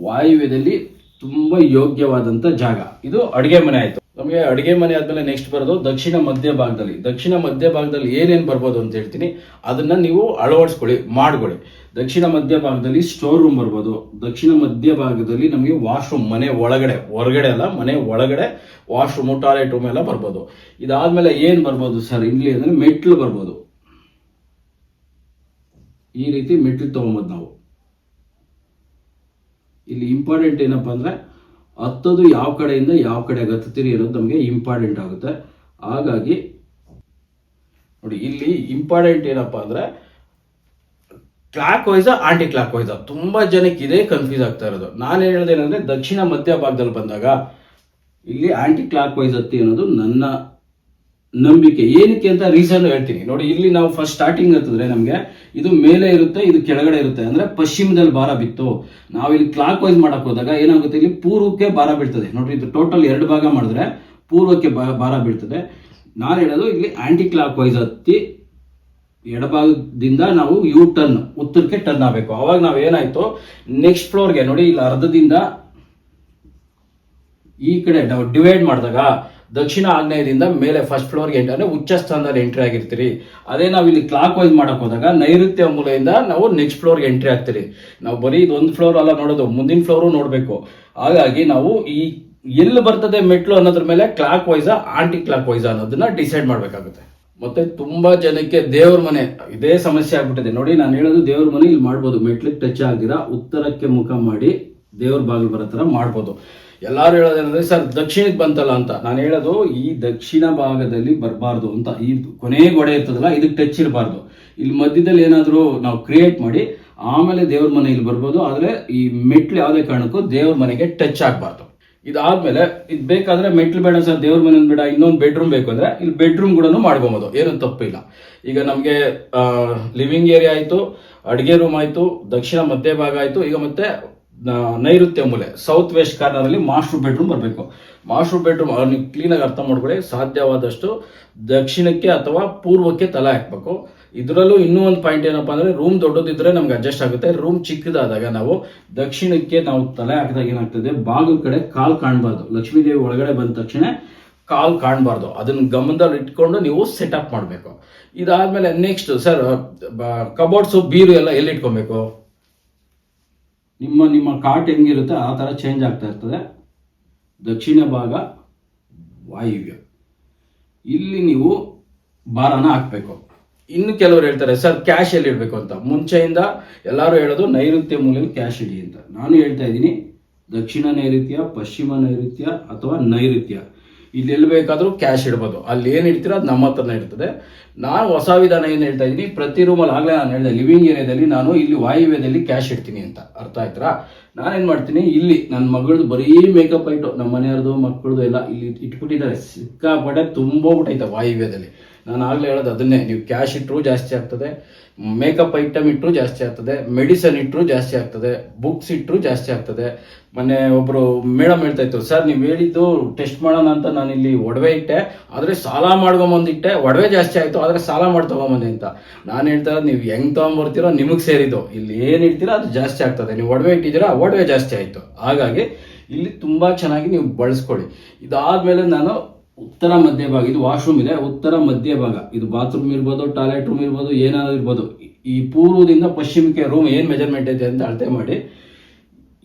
ವಾಯುವ್ಯದಲ್ಲಿ ತುಂಬ ಯೋಗ್ಯವಾದಂಥ ಜಾಗ. ಇದು ಅಡುಗೆ ಮನೆ ಆಯ್ತು. ನಮಗೆ ಅಡುಗೆ ಮನೆ ಆದ್ಮೇಲೆ ನೆಕ್ಸ್ಟ್ ಬರೋದು ದಕ್ಷಿಣ ಮಧ್ಯ ಭಾಗದಲ್ಲಿ. ದಕ್ಷಿಣ ಮಧ್ಯ ಭಾಗದಲ್ಲಿ ಏನೇನು ಬರ್ಬೋದು ಅಂತ ಹೇಳ್ತೀನಿ. ಅದನ್ನ ನೀವು ಅಳವಡಿಸ್ಕೊಳ್ಳಿ, ಮಾಡ್ಕೊಳ್ಳಿ. ದಕ್ಷಿಣ ಮಧ್ಯ ಭಾಗದಲ್ಲಿ ಸ್ಟೋರ್ ರೂಮ್ ಬರ್ಬೋದು. ದಕ್ಷಿಣ ಮಧ್ಯ ಭಾಗದಲ್ಲಿ ನಮಗೆ ವಾಶ್ರೂಮ್ ಮನೆ ಒಳಗಡೆ, ಹೊರಗಡೆ ಅಲ್ಲ, ಮನೆ ಒಳಗಡೆ ವಾಶ್ರೂಮು ಟಾಯ್ಲೆಟ್ ರೂಮ್ ಎಲ್ಲ ಬರ್ಬೋದು. ಇದಾದ್ಮೇಲೆ ಏನು ಬರ್ಬೋದು ಸರ್ ಇಲ್ಲಿ ಅಂದ್ರೆ ಮೆಟ್ಲು ಬರ್ಬೋದು. ಈ ರೀತಿ ಮೆಟ್ಲು ತೊಗೊಬೋದು ನಾವು. ಇಲ್ಲಿ ಇಂಪಾರ್ಟೆಂಟ್ ಏನಪ್ಪಾ ಅಂದ್ರೆ ಹತ್ತದು ಯಾವ ಕಡೆಯಿಂದ ಯಾವ ಕಡೆ ಹತ್ತುತ್ತೀರಿ ಅನ್ನೋದು ನಮಗೆ ಇಂಪಾರ್ಟೆಂಟ್ ಆಗುತ್ತೆ. ಹಾಗಾಗಿ ನೋಡಿ, ಇಲ್ಲಿ ಇಂಪಾರ್ಟೆಂಟ್ ಏನಪ್ಪಾ ಅಂದ್ರೆ clockwise aunty clock wise ತುಂಬಾ ಜನಕ್ಕೆ ಇದೇ ಕನ್ಫ್ಯೂಸ್ ಆಗ್ತಾ ಇರೋದು. ನಾನು ಹೇಳೋದೇನಂದ್ರೆ ದಕ್ಷಿಣ ಮಧ್ಯ ಭಾಗದಲ್ಲಿ ಬಂದಾಗ ಇಲ್ಲಿ ಆಂಟಿ ಕ್ಲಾಕ್ ವೈಸ್ ಹತ್ತಿ ಅನ್ನೋದು ನನ್ನ ನಂಬಿಕೆ. ಏನಕ್ಕೆ ಅಂತ ರೀಸನ್ ಹೇಳ್ತೀನಿ. ನೋಡಿ, ಇಲ್ಲಿ ನಾವು ಫಸ್ಟ್ ಸ್ಟಾರ್ಟಿಂಗ್ ಹತ್ತಿದ್ರೆ ನಮಗೆ ಇದು ಮೇಲೆ ಇರುತ್ತೆ, ಇದು ಕೆಳಗಡೆ ಇರುತ್ತೆ. ಅಂದ್ರೆ ಪಶ್ಚಿಮದಲ್ಲಿ ಭಾರ ಬಿತ್ತು. ನಾವು ಇಲ್ಲಿ ಕ್ಲಾಕ್ ವೈಸ್ ಮಾಡಕ್ ಹೋದಾಗ ಏನಾಗುತ್ತೆ? ಇಲ್ಲಿ ಪೂರ್ವಕ್ಕೆ ಭಾರ ಬೀಳ್ತದೆ. ನೋಡ್ರಿ, ಇದು ಟೋಟಲ್ ಎರಡು ಭಾಗ ಮಾಡಿದ್ರೆ ಪೂರ್ವಕ್ಕೆ ಬಾರ ಬೀಳ್ತದೆ. ನಾನು ಹೇಳೋದು ಇಲ್ಲಿ ಆಂಟಿ ಕ್ಲಾಕ್ ವೈಸ್ ಹತ್ತಿ, ಎಡಭಾಗದಿಂದ ನಾವು ಯು ಟರ್ನ್ ಉತ್ತರಕ್ಕೆ ಟರ್ನ್ ಆಗಬೇಕು. ಅವಾಗ ನಾವು ಏನಾಯ್ತು? ನೆಕ್ಸ್ಟ್ ಫ್ಲೋರ್ಗೆ ನೋಡಿ, ಇಲ್ಲಿ ಅರ್ಧದಿಂದ ಈ ಕಡೆ ನಾವು ಡಿವೈಡ್ ಮಾಡಿದಾಗ ದಕ್ಷಿಣ ಆಗ್ನೇಯದಿಂದ ಮೇಲೆ ಫಸ್ಟ್ ಫ್ಲೋರ್ಗೆ ಎಂಟ್ರಿ ಅಂದರೆ ಉಚ್ಚ ಸ್ಥಾನದಲ್ಲಿ ಎಂಟ್ರಿ ಆಗಿರ್ತೀರಿ. ಅದೇ ನಾವು ಇಲ್ಲಿ ಕ್ಲಾಕ್ ವೈಸ್ ಮಾಡಕ್ಕೆ ಹೋದಾಗ ನೈಋತ್ಯ ಮೂಲೆಯಿಂದ ನಾವು ನೆಕ್ಸ್ಟ್ ಫ್ಲೋರ್ಗೆ ಎಂಟ್ರಿ ಆಗ್ತೀರಿ. ನಾವು ಬರೀ ಇದು ಒಂದು ಫ್ಲೋರ್ ಅಲ್ಲ ನೋಡೋದು, ಮುಂದಿನ ಫ್ಲೋರು ನೋಡಬೇಕು. ಹಾಗಾಗಿ ನಾವು ಈ ಎಲ್ಲಿ ಬರ್ತದೆ ಮೆಟ್ಲು ಅನ್ನೋದ್ರ ಮೇಲೆ clockwise aunty clock wise ಅನ್ನೋದನ್ನ ಡಿಸೈಡ್ ಮಾಡಬೇಕಾಗುತ್ತೆ. ಮತ್ತೆ ತುಂಬಾ ಜನಕ್ಕೆ ದೇವ್ರ ಮನೆ, ಇದೇ ಸಮಸ್ಯೆ ಆಗ್ಬಿಟ್ಟಿದೆ. ನೋಡಿ, ನಾನು ಹೇಳೋದು ದೇವ್ರ ಮನೆ ಇಲ್ಲಿ ಮಾಡ್ಬೋದು. ಮೆಟ್ಲಿಗೆ ಟಚ್ ಆಗಿರ ಉತ್ತರಕ್ಕೆ ಮುಖ ಮಾಡಿ ದೇವ್ರ ಬಾಗಿಲು ಬರೋ ಥರ ಮಾಡ್ಬೋದು. ಎಲ್ಲಾರು ಹೇಳೋದೇನಂದ್ರೆ, ಸರ್, ದಕ್ಷಿಣಕ್ಕೆ ಬಂತಲ್ಲ ಅಂತ. ನಾನು ಹೇಳೋದು, ಈ ದಕ್ಷಿಣ ಭಾಗದಲ್ಲಿ ಬರಬಾರ್ದು ಅಂತ, ಈ ಕೊನೆ ಗೋಡೆ ಇರ್ತದಲ್ಲ, ಇದಕ್ಕೆ ಟಚ್ ಇರಬಾರ್ದು. ಇಲ್ಲಿ ಮಧ್ಯದಲ್ಲಿ ಏನಾದರೂ ನಾವು ಕ್ರಿಯೇಟ್ ಮಾಡಿ, ಆಮೇಲೆ ದೇವ್ರ ಮನೆ ಇಲ್ಲಿ ಬರ್ಬೋದು, ಆದರೆ ಈ ಮೆಟ್ಲು ಯಾವುದೇ ಕಾರಣಕ್ಕೂ ದೇವ್ರ ಮನೆಗೆ ಟಚ್ ಆಗಬಾರ್ದು. ಇದಾದ್ಮೇಲೆ, ಇದು ಬೇಕಾದ್ರೆ ಮೆಟ್ಲು ಬೇಡ ಸರ್, ದೇವ್ರ ಮನೆ ಬೇಡ, ಇನ್ನೊಂದು ಬೆಡ್ರೂಮ್ ಬೇಕು ಅಂದ್ರೆ, ಇಲ್ಲಿ ಬೆಡ್ರೂಮ್ ಕೂಡ ಮಾಡ್ಕೊಬೋದು, ಏನು ತಪ್ಪಿಲ್ಲ. ಈಗ ನಮಗೆ ಲಿವಿಂಗ್ ಏರಿಯಾ ಆಯಿತು, ಅಡುಗೆ ರೂಮ್ ಆಯಿತು, ದಕ್ಷಿಣ ಮಧ್ಯ ಭಾಗ ಆಯಿತು, ಈಗ ಮತ್ತೆ ನೈಋತ್ಯ ಮೂಲೆ ಸೌತ್ ವೆಸ್ಟ್ ಕಾರ್ನರ್ ಅಲ್ಲಿ ಮಾಸ್ಟರ್ ಬೆಡ್ರೂಮ್ ಬರಬೇಕು. ಮಾಸ್ಟರ್ ಬೆಡ್ರೂಮ್ ನೀವು ಕ್ಲೀನಾಗಿ ಅರ್ಥ ಮಾಡ್ಕೊಳ್ಳಿ, ಸಾಧ್ಯವಾದಷ್ಟು ದಕ್ಷಿಣಕ್ಕೆ ಅಥವಾ ಪೂರ್ವಕ್ಕೆ ತಲೆ ಹಾಕ್ಬೇಕು. ಇದರಲ್ಲೂ ಇನ್ನೂ ಒಂದು ಪಾಯಿಂಟ್ ಏನಪ್ಪಾ ಅಂದ್ರೆ ರೂಮ್ ದೊಡ್ಡದಿದ್ರೆ ನಮ್ಗೆ ಅಡ್ಜಸ್ಟ್ ಆಗುತ್ತೆ. ರೂಮ್ ಚಿಕ್ಕದಾದಾಗ ನಾವು ದಕ್ಷಿಣಕ್ಕೆ ನಾವು ತಲೆ ಹಾಕಿದಾಗ ಏನಾಗ್ತದೆ? ಬಾಗಿಲು ಕಡೆ ಕಾಲ್ ಕಾಣಬಾರ್ದು. ಲಕ್ಷ್ಮೀದೇವಿ ಒಳಗಡೆ ಬಂದ ತಕ್ಷಣ ಕಾಲ್ ಕಾಣಬಾರ್ದು. ಅದನ್ನ ಗಮನದಲ್ಲಿ ಇಟ್ಕೊಂಡು ನೀವು ಸೆಟಪ್ ಮಾಡಬೇಕು. ಇದಾದ್ಮೇಲೆ ನೆಕ್ಸ್ಟ್ ಸರ್ ಕಬೋರ್ಡ್ಸು ಬೀರು ಎಲ್ಲ ಎಲ್ಲಿ ಇಟ್ಕೊಬೇಕು? ನಿಮ್ಮ ನಿಮ್ಮ ಕಾಟ್ ಹೆಂಗಿರುತ್ತೆ, ಆ ಥರ ಚೇಂಜ್ ಆಗ್ತಾ ಇರ್ತದೆ. ದಕ್ಷಿಣ ಭಾಗ ವಾಯುವ್ಯ. ಇಲ್ಲಿ ನೀವು ಭಾರನ ಹಾಕ್ಬೇಕು. ಇನ್ನು ಕೆಲವರು ಹೇಳ್ತಾರೆ, ಸರ್ ಕ್ಯಾಶ್ ಎಲ್ಲಿ ಇಡಬೇಕು ಅಂತ? ಮುಂಚೆಯಿಂದ ಎಲ್ಲರೂ ಹೇಳೋದು ನೈಋತ್ಯ ಮೂಲೆಯಲ್ಲಿ ಕ್ಯಾಶ್ ಇಡಿ ಅಂತ. ನಾನು ಹೇಳ್ತಾ ಇದ್ದೀನಿ, ದಕ್ಷಿಣ ನೈಋತ್ಯ, ಪಶ್ಚಿಮ ನೈಋತ್ಯ ಅಥವಾ ನೈಋತ್ಯ. ಇಲ್ಲಿ ಎಲ್ಲಿ ಬೇಕಾದರೂ ಕ್ಯಾಶ್ ಇಡ್ಬೋದು. ಅಲ್ಲಿ ಏನು ಇಡ್ತೀರೋ ಅದು ನಮ್ಮ ಹತ್ರನೇ ಇರ್ತದೆ. ನಾನು ಹೊಸ ವಿಧಾನ ಏನು ಹೇಳ್ತಾ ಇದ್ದೀನಿ ಪ್ರತಿ ರೂಮಲ್ಲಿ ಆಗಲೇ ನಾನು ಹೇಳಿದೆ ಲಿವಿಂಗ್ ಏರಿಯಾದಲ್ಲಿ ನಾನು ಇಲ್ಲಿ ವಾಯುವ್ಯದಲ್ಲಿ ಕ್ಯಾಶ್ ಇಡ್ತೀನಿ ಅಂತ. ಅರ್ಥ ಆಯ್ತಾ ನಾನೇನು ಮಾಡ್ತೀನಿ? ಇಲ್ಲಿ ನನ್ನ ಮಗಳದು ಬರೀ ಮೇಕಪ್ ಐಟು ನಮ್ಮ ಮನೆಯವ್ರದ್ದು, ಮಕ್ಕಳದು ಎಲ್ಲ ಇಲ್ಲಿ ಇಟ್ಬಿಟ್ಟಿದ್ದಾರೆ. ಸಿಕ್ಕಾಪಟ್ಟೆ ತುಂಬೋಗ್ಬಿಟ್ಟೈತೆ ವಾಯುವ್ಯದಲ್ಲಿ. ನಾನು ಆಗಲೇ ಹೇಳೋದು ಅದನ್ನೇ. ನೀವು ಕ್ಯಾಶ್ ಇಟ್ಟರೂ ಜಾಸ್ತಿ ಆಗ್ತದೆ. ಮೇಕಪ್ ಐಟಮ್ ಇಟ್ಟರು ಜಾಸ್ತಿ ಆಗ್ತದೆ, ಮೆಡಿಸನ್ ಇಟ್ಟರು ಜಾಸ್ತಿ ಆಗ್ತದೆ, ಬುಕ್ಸ್ ಇಟ್ಟರು ಜಾಸ್ತಿ ಆಗ್ತದೆ. ಮೊನ್ನೆ ಒಬ್ರು ಮೇಡಮ್ ಹೇಳ್ತಾ ಇತ್ತು ಸರ್, ನೀವು ಹೇಳಿದ್ದು ಟೆಸ್ಟ್ ಮಾಡೋಣ ಅಂತ ನಾನು ಇಲ್ಲಿ ಒಡವೆ ಇಟ್ಟೆ, ಆದರೆ ಸಾಲ ಮಾಡ್ಕೊಂಬಂದಿಟ್ಟೆ ಒಡವೆ ಜಾಸ್ತಿ ಆಯಿತು, ಆದರೆ ಸಾಲ ಮಾಡಿ ತೊಗೊಂಬಂದೆ ಅಂತ. ನಾನು ಹೇಳ್ತಾ ನೀವು ಹೆಂಗ್ ತೊಗೊಂಬರ್ತೀರೋ ನಿಮಗೆ ಸೇರಿದ್ದು. ಇಲ್ಲಿ ಏನು ಇಡ್ತೀರೋ ಅದು ಜಾಸ್ತಿ ಆಗ್ತದೆ. ನೀವು ಒಡವೆ ಇಟ್ಟಿದ್ದೀರಾ, ಒಡವೆ ಜಾಸ್ತಿ ಆಯಿತು. ಹಾಗಾಗಿ ಇಲ್ಲಿ ತುಂಬ ಚೆನ್ನಾಗಿ ನೀವು ಬಳಸ್ಕೊಳ್ಳಿ. ಇದಾದ್ಮೇಲೆ ನಾನು ಉತ್ತರ ಮಧ್ಯ ಭಾಗ, ಇದು ವಾಶ್ರೂಮ್ ಇದೆ, ಉತ್ತರ ಮಧ್ಯ ಭಾಗ. ಇದು ಬಾತ್ರೂಮ್ ಇರ್ಬೋದು ಟಾಯ್ಲೆಟ್ ರೂಮ್ ಇರ್ಬೋದು, ಏನಾದ್ರು ಇರ್ಬೋದು. ಈ ಪೂರ್ವದಿಂದ ಪಶ್ಚಿಮಕ್ಕೆ ರೂಮ್ ಏನು ಮೆಜರ್ಮೆಂಟ್ ಇದೆ ಅಂತ ಅಳತೆ ಮಾಡಿ.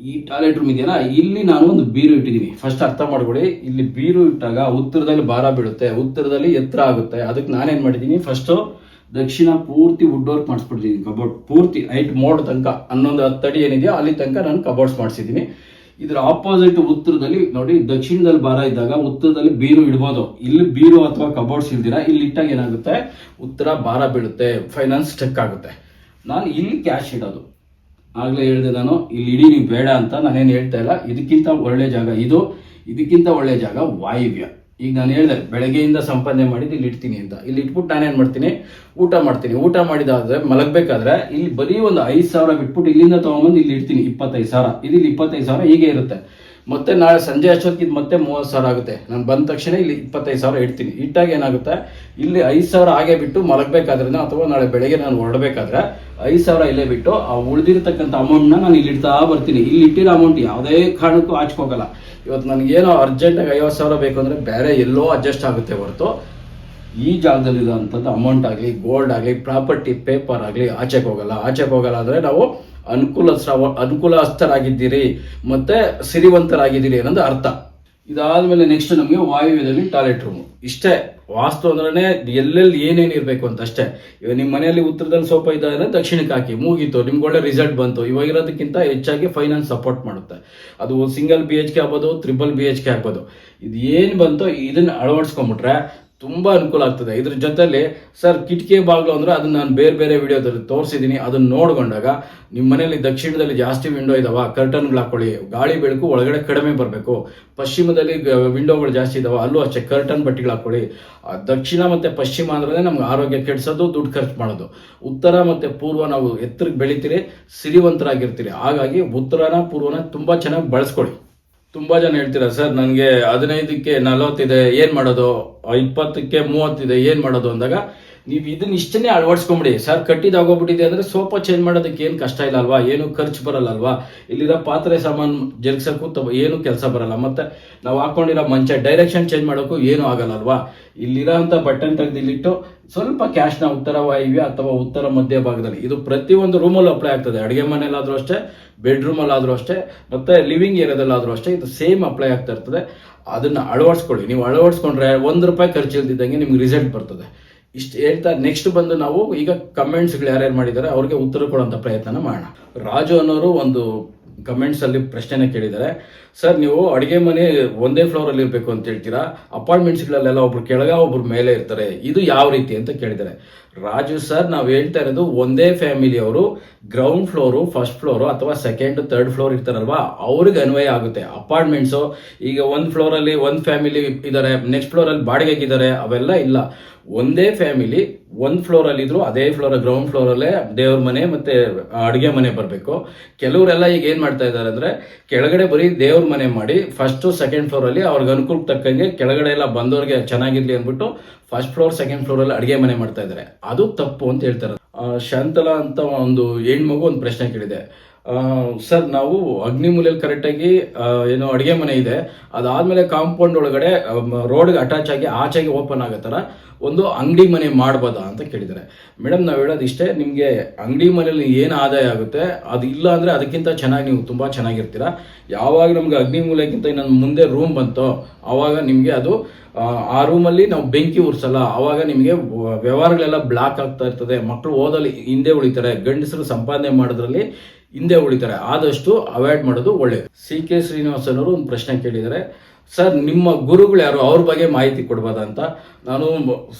ಈ ಟಾಯ್ಲೆಟ್ ರೂಮ್ ಇದೆಯಲ್ಲ, ಇಲ್ಲಿ ನಾನು ಒಂದು ಬೀರು ಇಟ್ಟಿದ್ದೀನಿ. ಫಸ್ಟ್ ಅರ್ಥ ಮಾಡ್ಕೊಳ್ಳಿ, ಇಲ್ಲಿ ಬೀರು ಇಟ್ಟಾಗ ಉತ್ತರದಲ್ಲಿ ಭಾರ ಬೀಳುತ್ತೆ, ಉತ್ತರದಲ್ಲಿ ಎತ್ತರ ಆಗುತ್ತೆ. ಅದಕ್ಕೆ ನಾನೇನು ಮಾಡಿದ್ದೀನಿ ಫಸ್ಟು ದಕ್ಷಿಣ ಪೂರ್ತಿ ವುಡ್ ವರ್ಕ್ ಮಾಡಿಸ್ಬಿಟ್ಟಿದ್ದೀನಿ ಕಬೋರ್ಡ್ ಪೂರ್ತಿ ಐಟ್ ಮೋಡ್ ತನಕ, ಹನ್ನೊಂದು ಅಡಿ ಏನಿದೆಯೋ ಅಲ್ಲಿ ತನಕ ನಾನು ಕಬೋರ್ಡ್ಸ್ ಮಾಡಿಸಿದ್ದೀನಿ. ಇದ್ರ ಆಪೋಸಿಟ್ ಉತ್ತರದಲ್ಲಿ ನೋಡಿ, ದಕ್ಷಿಣದಲ್ಲಿ ಬಾರ ಇದ್ದಾಗ ಉತ್ತರದಲ್ಲಿ ಬೀರು ಇಡ್ಬೋದು. ಇಲ್ಲಿ ಬೀರು ಅಥವಾ ಕಬೋರ್ಡ್ಸ್ ಇಲ್ದಿರ, ಇಲ್ಲಿ ಇಟ್ಟಾಗ ಏನಾಗುತ್ತೆ? ಉತ್ತರ ಭಾರ ಬೀಳುತ್ತೆ ಫೈನಾನ್ಸ್ ಚೆಕ್ ಆಗುತ್ತೆ. ನಾನು ಇಲ್ಲಿ ಕ್ಯಾಶ್ ಇಡೋದು. ಆಗ್ಲೇ ಹೇಳಿದೆ ನಾನು, ಇಲ್ಲಿ ಇಡೀ ನೀವು ಬೇಡ ಅಂತ ನಾನೇನು ಹೇಳ್ತಾ ಇಲ್ಲ. ಇದಕ್ಕಿಂತ ಒಳ್ಳೆ ಜಾಗ ಇದು, ಇದಕ್ಕಿಂತ ಒಳ್ಳೆ ಜಾಗ ವಾಯುವ್ಯ. ಈಗ ನಾನು ಹೇಳಿದೆ, ಬೆಳಗ್ಗೆಯಿಂದ ಸಂಪಾದನೆ ಮಾಡಿದ್ದು ಇಲ್ಲಿ ಇಡ್ತೀನಿ ಅಂತ. ಇಲ್ಲಿ ಇಟ್ಬಿಟ್ಟು ನಾನೇನು ಮಾಡ್ತೀನಿ? ಊಟ ಮಾಡ್ತೀನಿ. ಊಟ ಮಾಡಿದಾದ್ರೆ, ಮಲಗಬೇಕಾದ್ರೆ ಇಲ್ಲಿ ಬರೀ ಒಂದು ಐದು ಸಾವಿರ ಬಿಟ್ಬಿಟ್ಟು ಇಲ್ಲಿಂದ ತೊಗೊಂಬಂದು ಇಲ್ಲಿ ಇಡ್ತೀನಿ, ಇಪ್ಪತ್ತೈದು ಸಾವಿರ. ಇದು ಇಲ್ಲಿ ಇಪ್ಪತ್ತೈದು ಸಾವಿರ ಹೀಗೆ ಇರುತ್ತೆ. ಮತ್ತೆ ನಾಳೆ ಸಂಜೆ ಅಷ್ಟೊತ್ತಿಗೆ ಮತ್ತೆ ಮೂವತ್ತು ಸಾವಿರ ಆಗುತ್ತೆ. ನಾನು ಬಂದ ತಕ್ಷಣ ಇಲ್ಲಿ ಇಪ್ಪತ್ತೈದು ಸಾವಿರ ಇಡ್ತೀನಿ. ಇಟ್ಟಾಗ ಏನಾಗುತ್ತೆ? ಇಲ್ಲಿ ಐದು ಸಾವಿರ ಹಾಗೆ ಬಿಟ್ಟು ಮಲಗಬೇಕಾದ್ರೆ ಅಥವಾ ನಾಳೆ ಬೆಳಗ್ಗೆ ನಾನು ಹೊರಡಬೇಕಾದ್ರೆ ಐದು ಸಾವಿರ ಇಲ್ಲೇ ಬಿಟ್ಟು ಆ ಉಳಿದಿರ್ತಕ್ಕಂಥ ಅಮೌಂಟ್ನ ನಾನು ಇಲ್ಲಿ ಇಡ್ತಾ ಬರ್ತೀನಿ. ಇಲ್ಲಿ ಇಟ್ಟಿರೋ ಅಮೌಂಟ್ ಯಾವುದೇ ಕಾರಣಕ್ಕೂ ಆಚ್ಕೋಗಲ್ಲ ಇವತ್ತು ನನಗೇನೋ ಅರ್ಜೆಂಟಾಗಿ ಐವತ್ತು ಸಾವಿರ ಬೇಕು ಅಂದರೆ ಬೇರೆ ಎಲ್ಲೋ ಅಡ್ಜಸ್ಟ್ ಆಗುತ್ತೆ ಹೊರತು. ಈ ಜಾಗದಲ್ಲಿರುವಂಥದ್ದು ಅಮೌಂಟ್ ಆಗಲಿ ಗೋಲ್ಡ್ ಆಗಲಿ ಪ್ರಾಪರ್ಟಿ ಪೇಪರ್ ಆಗಲಿ ಆಚೆಗೆ ಹೋಗಲ್ಲ. ಆಚೆಗೆ ಹೋಗಲ್ಲ ಅಂದರೆ ನಾವು ಅನುಕೂಲ ಅನುಕೂಲಸ್ಥರಾಗಿದ್ದೀರಿ, ಮತ್ತೆ ಸಿರಿವಂತರಾಗಿದ್ದೀರಿ ಅನ್ನೋದು ಅರ್ಥ. ಇದಾದ್ಮೇಲೆ ನೆಕ್ಸ್ಟ್ ನಮಗೆ ವಾಯುವ್ಯದಲ್ಲಿ ಟಾಯ್ಲೆಟ್ ರೂಮ್ ಇಷ್ಟೇ. ವಾಸ್ತು ಅಂದ್ರೆ ಎಲ್ಲೆಲ್ಲಿ ಏನೇನು ಇರಬೇಕು ಅಂತ ಅಷ್ಟೇ ಇವಾಗ ನಿಮ್ಮ ಮನೆಯಲ್ಲಿ ಉತ್ತರದಲ್ಲಿ ಸೋಪ ಇದ್ದಾರೆ ದಕ್ಷಿಣಕ್ಕೆ ಹಾಕಿ, ಮುಗೀತು. ನಿಮ್ಗೆ ಒಳ್ಳೆ ರಿಸಲ್ಟ್ ಬಂತು. ಇವಾಗ ಇರೋದಕ್ಕಿಂತ ಹೆಚ್ಚಾಗಿ ಫೈನಾನ್ಸ್ ಸಪೋರ್ಟ್ ಮಾಡುತ್ತೆ. ಅದು ಸಿಂಗಲ್ ಬಿ ಎಚ್ ಕೆ ಆಗ್ಬೋದು ತ್ರಿಬಲ್ ಬಿ ಎಚ್ ಕೆ ಆಗ್ಬೋದು. ಇದು ಏನು ಬಂತೋ ಇದನ್ನ ಅಳವಡಿಸ್ಕೊಂಡ್ಬಿಟ್ರೆ ತುಂಬ ಅನುಕೂಲ ಆಗ್ತದೆ. ಇದ್ರ ಜೊತೆಲಿ, ಸರ್, ಕಿಟಕಿ ಬಾಗಿಲು ಅಂದ್ರೆ ಅದನ್ನ ನಾನು ಬೇರೆ ಬೇರೆ ವಿಡಿಯೋದಲ್ಲಿ ತೋರಿಸಿದ್ದೀನಿ. ಅದನ್ನ ನೋಡ್ಕೊಂಡಾಗ ನಿಮ್ಮ ಮನೆಯಲ್ಲಿ ದಕ್ಷಿಣದಲ್ಲಿ ಜಾಸ್ತಿ ವಿಂಡೋ ಇದಾವ ಕರ್ಟನ್ಗಳು ಹಾಕೊಳ್ಳಿ. ಗಾಳಿ ಬೆಳಕು ಒಳಗಡೆ ಕಡಿಮೆ ಬರಬೇಕು. ಪಶ್ಚಿಮದಲ್ಲಿ ವಿಂಡೋಗಳು ಜಾಸ್ತಿ ಇದಾವ, ಅಲ್ಲೂ ಅಷ್ಟೇ ಕರ್ಟನ್ ಬಟ್ಟೆಗಳು ಹಾಕೊಳ್ಳಿ. ದಕ್ಷಿಣ ಮತ್ತೆ ಪಶ್ಚಿಮ ಅಂದ್ರೆ ನಮ್ಗೆ ಆರೋಗ್ಯ ಕೆಡಿಸೋದು, ದುಡ್ಡು ಖರ್ಚು ಮಾಡೋದು. ಉತ್ತರ ಮತ್ತೆ ಪೂರ್ವ ನಾವು ಎತ್ತರಕ್ಕೆ ಬೆಳಿತೀರಿ, ಸಿರಿವಂತರಾಗಿರ್ತೀರಿ. ಹಾಗಾಗಿ ಉತ್ತರನ ಪೂರ್ವನ ತುಂಬಾ ಚೆನ್ನಾಗಿ ಬಳಸ್ಕೊಳ್ಳಿ. ತುಂಬಾ ಜನ ಹೇಳ್ತೀರಾ ಸರ್ ನನಗೆ ಹದಿನೈದಕ್ಕೆ ನಲವತ್ತಿದೆ ಏನ್ ಮಾಡೋದು? ಇಪ್ಪತ್ತಕ್ಕೆ ಮೂವತ್ತಿದೆ ಏನ್ ಮಾಡೋದು? ಅಂದಾಗ ನೀವು ಇದನ್ನ ಇಷ್ಟನ್ನೇ ಅಳವಡಿಸ್ಕೊಂಬಿಡಿ. ಸರ್ ಕಟ್ಟಿದಾಗೋಗ್ಬಿಟ್ಟಿದೆ ಅಂದ್ರೆ ಸೋಫಾ ಚೇಂಜ್ ಮಾಡೋದಕ್ಕೆ ಏನು ಕಷ್ಟ ಇಲ್ಲ ಅಲ್ವಾ? ಏನು ಖರ್ಚು ಬರಲ್ಲ ಅಲ್ವಾ? ಇಲ್ಲಿರೋ ಪಾತ್ರೆ ಸಾಮಾನು ಜರುಗಿಸೋಕ್ಕೂ ಏನು ಕೆಲಸ ಬರಲ್ಲ. ಮತ್ತೆ ನಾವು ಹಾಕೊಂಡಿರೋ ಮಂಚ ಡೈರೆಕ್ಷನ್ ಚೇಂಜ್ ಮಾಡೋಕ್ಕೂ ಏನು ಆಗಲ್ಲ ಅಲ್ವಾ? ಇಲ್ಲಿರೋ ಅಂತ ಬಟನ್ ತೆಗೆದಿಲ್ಲಿಟ್ಟು ಸ್ವಲ್ಪ ಕ್ಯಾಶ್ನ ಉತ್ತರ ವಾಯುವ್ಯ ಅಥವಾ ಉತ್ತರ ಮಧ್ಯ ಭಾಗದಲ್ಲಿ. ಇದು ಪ್ರತಿಯೊಂದು ರೂಮಲ್ಲೂ ಅಪ್ಲೈ ಆಗ್ತದೆ. ಅಡುಗೆ ಮನೆಯಲ್ಲಾದರೂ ಅಷ್ಟೇ ಬೆಡ್ರೂಮಲ್ಲಾದರೂ ಅಷ್ಟೇ, ಮತ್ತೆ ಲಿವಿಂಗ್ ಏರಿಯಾದಲ್ಲಾದರೂ ಅಷ್ಟೇ, ಇದು ಸೇಮ್ ಅಪ್ಲೈ ಆಗ್ತಾ ಇರ್ತದೆ. ಅದನ್ನ ಅಳವಡಿಸ್ಕೊಳ್ಳಿ. ನೀವು ಅಳವಡಿಸ್ಕೊಂಡ್ರೆ ಒಂದು ರೂಪಾಯಿ ಖರ್ಚು ಇಲ್ದಿದ್ದಂಗೆ ನಿಮ್ಗೆ ರಿಸಲ್ಟ್ ಬರ್ತದೆ. ಇಷ್ಟು ಹೇಳ್ತಾ ನೆಕ್ಸ್ಟ್ ಬಂದು ನಾವು ಈಗ ಕಮೆಂಟ್ಸ್ಗಳು ಯಾರ್ಯಾರು ಮಾಡಿದ್ದಾರೆ ಅವ್ರಿಗೆ ಉತ್ತರ ಕೊಡುವಂಥ ಪ್ರಯತ್ನ ಮಾಡೋಣ. ರಾಜು ಅನ್ನೋರು ಒಂದು ಕಮೆಂಟ್ಸ್ ಅಲ್ಲಿ ಪ್ರಶ್ನೆನ ಕೇಳಿದ್ದಾರೆ ಸರ್, ನೀವು ಅಡುಗೆ ಮನೆ ಒಂದೇ ಫ್ಲೋರ್ ಅಲ್ಲಿ ಇರಬೇಕು ಅಂತ ಹೇಳ್ತೀರಾ? ಅಪಾರ್ಟ್ಮೆಂಟ್ಸ್ಗಳಲ್ಲೆಲ್ಲ ಒಬ್ರು ಕೆಳಗ ಒಬ್ರು ಮೇಲೆ ಇರ್ತಾರೆ. ಇದು ಯಾವ ರೀತಿ? ಅಂತ ಕೇಳಿದ್ದಾರೆ ರಾಜು ಸರ್, ನಾವು ಹೇಳ್ತಾ ಇರೋದು ಒಂದೇ ಫ್ಯಾಮಿಲಿ ಅವರು ಗ್ರೌಂಡ್ ಫ್ಲೋರು ಫಸ್ಟ್ ಫ್ಲೋರು ಅಥವಾ ಸೆಕೆಂಡ್ ಥರ್ಡ್ ಫ್ಲೋರ್ ಇರ್ತಾರಲ್ವಾ, ಅವ್ರಿಗೆ ಅನ್ವಯ ಆಗುತ್ತೆ. ಅಪಾರ್ಟ್ಮೆಂಟ್ಸು ಈಗ ಒಂದು ಫ್ಲೋರಲ್ಲಿ ಒಂದು ಫ್ಯಾಮಿಲಿ ಇದ್ದಾರೆ ನೆಕ್ಸ್ಟ್ ಫ್ಲೋರಲ್ಲಿ ಬಾಡಿಗೆಗಿದ್ದಾರೆ ಅವೆಲ್ಲ ಇಲ್ಲ. ಒಂದೇ ಫ್ಯಾಮಿಲಿ ಒಂದು ಫ್ಲೋರಲ್ಲಿ ಇದ್ರು ಅದೇ ಫ್ಲೋರ್ ಗ್ರೌಂಡ್ ಫ್ಲೋರಲ್ಲೇ ದೇವ್ರ ಮನೆ ಮತ್ತೆ ಅಡುಗೆ ಮನೆ ಬರಬೇಕು. ಕೆಲವರೆಲ್ಲ ಈಗ ಏನು ಮಾಡ್ತಾ ಇದ್ದಾರೆ ಅಂದ್ರೆ, ಕೆಳಗಡೆ ಬರೀ ದೇವ್ರ ಮನೆ ಮಾಡಿ ಫಸ್ಟ್ ಸೆಕೆಂಡ್ ಫ್ಲೋರಲ್ಲಿ ಅವ್ರಿಗೆ ಅನುಕೂಲಕ್ಕೆ ತಕ್ಕಂಗೆ ಕೆಳಗಡೆ ಎಲ್ಲ ಬಂದವ್ರಿಗೆ ಚೆನ್ನಾಗಿರ್ಲಿ ಅಂದ್ಬಿಟ್ಟು ಫಸ್ಟ್ ಫ್ಲೋರ್ ಸೆಕೆಂಡ್ ಫ್ಲೋರಲ್ಲಿ ಅಡುಗೆ ಮನೆ ಮಾಡ್ತಾ ಇದ್ದಾರೆ. ಅದು ತಪ್ಪು ಅಂತ ಹೇಳ್ತಾರೆ. ಶಾಂತಲಾ ಅಂತ ಒಂದು ಹೆಣ್ಮಗು ಒಂದು ಪ್ರಶ್ನೆ ಕೇಳಿದೆ. ಸರ್ ನಾವು ಅಗ್ನಿ ಅಗ್ನಿಮೂಲೆಯಲ್ಲಿ ಕರೆಕ್ಟಾಗಿ ಏನೋ ಅಡುಗೆ ಮನೆ ಇದೆ. ಅದಾದಮೇಲೆ ಕಾಂಪೌಂಡ್ ಒಳಗಡೆ ರೋಡ್ಗೆ ಅಟ್ಯಾಚ್ ಆಗಿ ಆಚೆಗೆ ಓಪನ್ ಆಗೋ ಒಂದು ಅಂಗಡಿ ಮನೆ ಮಾಡ್ಬೋದಾ ಅಂತ ಕೇಳಿದ್ದಾರೆ. ಮೇಡಮ್ ನಾವು ಹೇಳೋದು ಇಷ್ಟೇ ನಿಮಗೆ ಅಂಗಡಿ ಮನೆಯಲ್ಲಿ ಏನು ಆದಾಯ ಆಗುತ್ತೆ ಅದು ಇಲ್ಲ ಅಂದರೆ ಅದಕ್ಕಿಂತ ಚೆನ್ನಾಗಿ ನೀವು ತುಂಬ ಚೆನ್ನಾಗಿರ್ತೀರ. ಯಾವಾಗ ನಮ್ಗೆ ಅಗ್ನಿಮೂಲೆಗಿಂತ ಇನ್ನೊಂದು ಮುಂದೆ ರೂಮ್ ಬಂತೋ ಆವಾಗ ನಿಮಗೆ ಅದು ಆ, ರೂಮಲ್ಲಿ ನಾವು ಬೆಂಕಿ ಉರ್ಸಲ್ಲ ಆವಾಗ ನಿಮಗೆ ವ್ಯವಹಾರಗಳೆಲ್ಲ ಬ್ಲಾಕ್ ಆಗ್ತಾ ಇರ್ತದೆ ಮಕ್ಕಳು ಓದಲ್ಲಿ ಹಿಂದೆ ಉಳಿತಾರೆ ಗಂಡಸರು ಸಂಪಾದನೆ ಮಾಡೋದ್ರಲ್ಲಿ ಹಿಂದೆ ಉಳಿತಾರೆ. ಆದಷ್ಟು ಅವಾಯ್ಡ್ ಮಾಡೋದು ಒಳ್ಳೆಯದು ಸಿ ಕೆ ಶ್ರೀನಿವಾಸನ್ ಅವರು ಒಂದು ಪ್ರಶ್ನೆ ಕೇಳಿದ್ದಾರೆ. ಸರ್, ನಿಮ್ಮ ಗುರುಗಳು ಯಾರು? ಅವ್ರ ಬಗ್ಗೆ ಮಾಹಿತಿ ಕೊಡ್ಬೋದಾ ಅಂತ. ನಾನು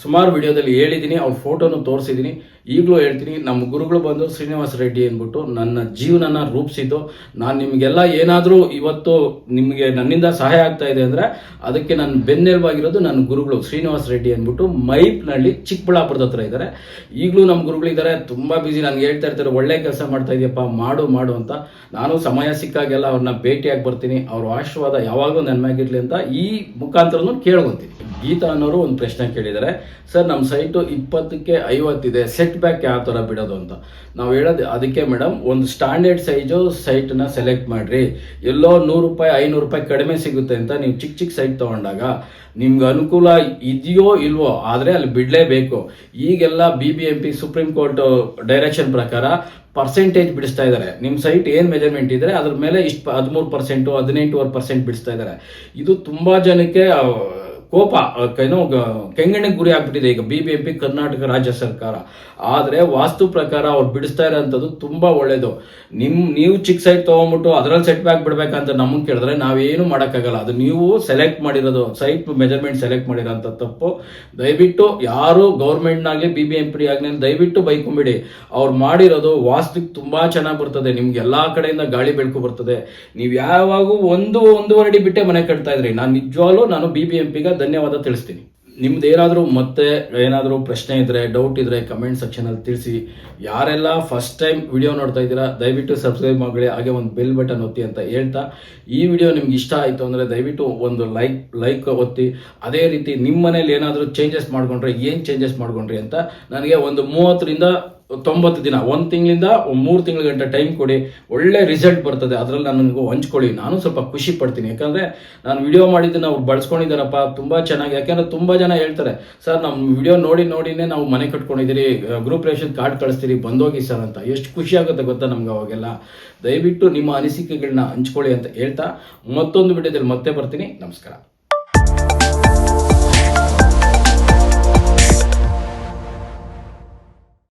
ಸುಮಾರು ವಿಡಿಯೋದಲ್ಲಿ ಹೇಳಿದ್ದೀನಿ ಅವ್ರ ಫೋಟೋನು ತೋರಿಸಿದ್ದೀನಿ. ಈಗಲೂ ಹೇಳ್ತೀನಿ, ನಮ್ಮ ಗುರುಗಳು ಬಂದು ಶ್ರೀನಿವಾಸ ರೆಡ್ಡಿ ಅಂದ್ಬಿಟ್ಟು ನನ್ನ ಜೀವನನ ರೂಪಿಸಿದ್ದು. ನಾನು ನಿಮಗೆಲ್ಲ ಏನಾದರೂ ಇವತ್ತು ನಿಮಗೆ ನನ್ನಿಂದ ಸಹಾಯ ಆಗ್ತಾ ಇದೆ ಅಂದರೆ ಅದಕ್ಕೆ ನನ್ನ ಬೆನ್ನೆಲುಬಾಗಿರೋದು ನನ್ನ ಗುರುಗಳು ಶ್ರೀನಿವಾಸ ರೆಡ್ಡಿ ಅಂದ್ಬಿಟ್ಟು ಮೈಪ್ನಲ್ಲಿ ಚಿಕ್ಕಬಳ್ಳಾಪುರದ ಹತ್ರ ಇದ್ದಾರೆ ಈಗಲೂ ನಮ್ಮ ಗುರುಗಳಿದ್ದಾರೆ ತುಂಬ ಬ್ಯುಸಿ ನನಗೆ ಹೇಳ್ತಾ ಇರ್ತಾರೆ, ಒಳ್ಳೆ ಕೆಲಸ ಮಾಡ್ತಾ ಇದೆಯಪ್ಪ, ಮಾಡು ಮಾಡು ಅಂತ. ನಾನು ಸಮಯ ಸಿಕ್ಕಾಗೆಲ್ಲ ಅವ್ರನ್ನ ಭೇಟಿಯಾಗಿ ಬರ್ತೀನಿ. ಅವ್ರ ಆಶೀರ್ವಾದ ಯಾವಾಗಲೂ ನನ್ನ ಅಂತ ಈ ಮುಖಾಂತರನೂ ಕೇಳ್ಕೊಂತೀನಿ. ಗೀತಾ ಅನ್ನೋರು ಒಂದು ಪ್ರಶ್ನೆ ಕೇಳಿದ್ದಾರೆ, ಸರ್ ನಮ್ಮ ಸೈಟು ಇಪ್ಪತ್ತಕ್ಕೆ ಐವತ್ತಿದೆ ಸೆಟ್ ಬ್ಯಾಕ್ ಯಾವ ಥರ ಬಿಡೋದು ಅಂತ. ನಾವು ಹೇಳೋದು ಅದಕ್ಕೆ ಮೇಡಮ್ ಒಂದು ಸ್ಟ್ಯಾಂಡರ್ಡ್ ಸೈಜು ಸೈಟನ್ನ ಸೆಲೆಕ್ಟ್ ಮಾಡಿರಿ. ಎಲ್ಲೋ ನೂರು ರೂಪಾಯಿ, ಐನೂರು ರೂಪಾಯಿ ಕಡಿಮೆ ಸಿಗುತ್ತೆ ಅಂತ ನೀವು ಚಿಕ್ಕ ಚಿಕ್ಕ ಸೈಟ್ ತೊಗೊಂಡಾಗ ನಿಮ್ಗೆ ಅನುಕೂಲ ಇದೆಯೋ ಇಲ್ವೋ, ಆದರೆ ಅಲ್ಲಿ ಬಿಡಲೇಬೇಕು. ಈಗೆಲ್ಲ B B M P Supreme Court direction ಪ್ರಕಾರ ಪರ್ಸೆಂಟೇಜ್ ಬಿಡಿಸ್ತಾ ಇದ್ದಾರೆ ನಿಮ್ಮ ಸೈಟ್ ಏನು ಮೆಜರ್ಮೆಂಟ್ ಇದ್ದರೆ ಅದ್ರ ಮೇಲೆ ಇಷ್ಟು, ಹದಿಮೂರು ಪರ್ಸೆಂಟು ಹದಿನೆಂಟುವರೆ ಪರ್ಸೆಂಟ್ ಬಿಡಿಸ್ತಾ ಇದ್ದಾರೆ ಇದು ತುಂಬ ಜನಕ್ಕೆ ಕೋಪ ಏನೋ ಕೆಂಗಣ್ಣಿಗೆ ಗುರಿ ಆಗ್ಬಿಟ್ಟಿದೆ ಈಗ ಬಿ ಬಿ ಎಂ ಕರ್ನಾಟಕ ರಾಜ್ಯ ಸರ್ಕಾರ. ಆದರೆ ವಾಸ್ತು ಪ್ರಕಾರ ಅವ್ರು ಬಿಡಿಸ್ತಾ ಇರೋಂಥದ್ದು ತುಂಬ ಒಳ್ಳೆಯದು ನಿಮ್ಮ ನೀವು ಚಿಕ್ಕ ಸೈಟ್ ತೊಗೊಂಬಿಟ್ಟು ಅದರಲ್ಲಿ ಸೆಟ್ ಬ್ಯಾಕ್ ಬಿಡ್ಬೇಕಂತ ನಮಗೆ ಕೇಳಿದ್ರೆ ನಾವೇನು ಮಾಡೋಕ್ಕಾಗಲ್ಲ. ಅದು ನೀವು ಸೆಲೆಕ್ಟ್ ಮಾಡಿರೋದು ಸೈಟ್ ಮೆಜರ್ಮೆಂಟ್ ಸೆಲೆಕ್ಟ್ ಮಾಡಿರೋಂಥ ತಪ್ಪು. ದಯವಿಟ್ಟು ಯಾರು ಗೌರ್ಮೆಂಟ್ನಾಗಲಿ ಬಿ ಬಿ ಎಂ ಪಿ ಆಗಲಿ, ದಯವಿಟ್ಟು ಬೈಕೊಂಬಿಡಿ. ಅವ್ರು ಮಾಡಿರೋದು ವಾಸ್ತುಕ್ ತುಂಬಾ ಚೆನ್ನಾಗಿ ಬರ್ತದೆ. ನಿಮ್ಗೆ ಎಲ್ಲಾ ಕಡೆಯಿಂದ ಗಾಳಿ ಬೆಳಕು ಬರ್ತದೆ. ನೀವು ಯಾವಾಗೂ ಒಂದು, ಒಂದೂವರೆ ಅಡಿ ಬಿಟ್ಟೆ ಮನೆ ಕಟ್ತಾ ಇದ್ರಿ. ನಾನು ನಿಜವಾಗ್ಲೂ ನಾನು ಬಿ ಬಿ ಎಂ ಧನ್ಯವಾದ ತಿಳಿಸ್ತೀನಿ. ನಿಮ್ದು ಏನಾದರೂ ಮತ್ತೆ ಏನಾದರೂ ಪ್ರಶ್ನೆ ಇದ್ರೆ ಡೌಟ್ ಇದ್ರೆ ಕಮೆಂಟ್ ಸೆಕ್ಷನಲ್ಲಿ ತಿಳಿಸಿ. ಯಾರೆಲ್ಲ ಫಸ್ಟ್ ಟೈಮ್ ವಿಡಿಯೋ ನೋಡ್ತಾ ಇದ್ದೀರಾ, ದಯವಿಟ್ಟು ಸಬ್ಸ್ಕ್ರೈಬ್ ಮಾಡಿ ಹಾಗೆ ಒಂದು ಬೆಲ್ ಬಟನ್ ಒತ್ತಿ ಅಂತ ಹೇಳ್ತಾ. ಈ ವಿಡಿಯೋ ನಿಮ್ಗೆ ಇಷ್ಟ ಆಯಿತು ಅಂದರೆ ದಯವಿಟ್ಟು ಒಂದು ಲೈಕ್ ಲೈಕ್ ಒತ್ತಿ. ಅದೇ ರೀತಿ ನಿಮ್ಮ ಮನೇಲಿ ಏನಾದರೂ ಚೇಂಜಸ್ ಮಾಡ್ಕೊಂಡ್ರೆ ಏನು ಚೇಂಜಸ್ ಮಾಡ್ಕೊಂಡ್ರಿ ಅಂತ ನನಗೆ ಒಂದು ಮೂವತ್ತರಿಂದ ತೊಂಬತ್ತು ದಿನ, ಒಂದು ತಿಂಗಳಿಂದ ಮೂರು ತಿಂಗಳ ಗಂಟೆ ಟೈಮ್ ಕೊಡಿ. ಒಳ್ಳೆ ರಿಸಲ್ಟ್ ಬರ್ತದೆ. ಅದರಲ್ಲಿ ನನಗೂ ಹಂಚ್ಕೊಳ್ಳಿ. ನಾನು ಸ್ವಲ್ಪ ಖುಷಿ ಪಡ್ತೀನಿ. ಯಾಕಂದರೆ ನಾನು ವಿಡಿಯೋ ಮಾಡಿದ್ದನ್ನು ಅವ್ರು ಬಳಸ್ಕೊಂಡಿದ್ದಾರಪ್ಪ. ತುಂಬ ಚೆನ್ನಾಗಿ. ಯಾಕಂದ್ರೆ ತುಂಬ ಜನ ಹೇಳ್ತಾರೆ, ಸರ್ ನಮ್ಮ ವಿಡಿಯೋ ನೋಡಿ, ನೋಡಿನೇ ನಾವು ಮನೆ ಕಟ್ಕೊಂಡಿದ್ದೀರಿ. ಗ್ರೂಪ್ ರೇಷನ್ ಕಾರ್ಡ್ ಕಳಿಸ್ತೀರಿ. ಬಂದೋಗಿ ಸರ್ ಅಂತ. ಎಷ್ಟು ಖುಷಿ ಆಗುತ್ತೆ ಗೊತ್ತಾ ನಮ್ಗೆ ಅವಾಗೆಲ್ಲ. ದಯವಿಟ್ಟು ನಿಮ್ಮ ಅನಿಸಿಕೆಗಳನ್ನ ಹಂಚ್ಕೊಳ್ಳಿ ಅಂತ ಹೇಳ್ತಾ ಮತ್ತೊಂದು ವಿಡಿಯೋದಲ್ಲಿ ಮತ್ತೆ ಬರ್ತೀನಿ. ನಮಸ್ಕಾರ.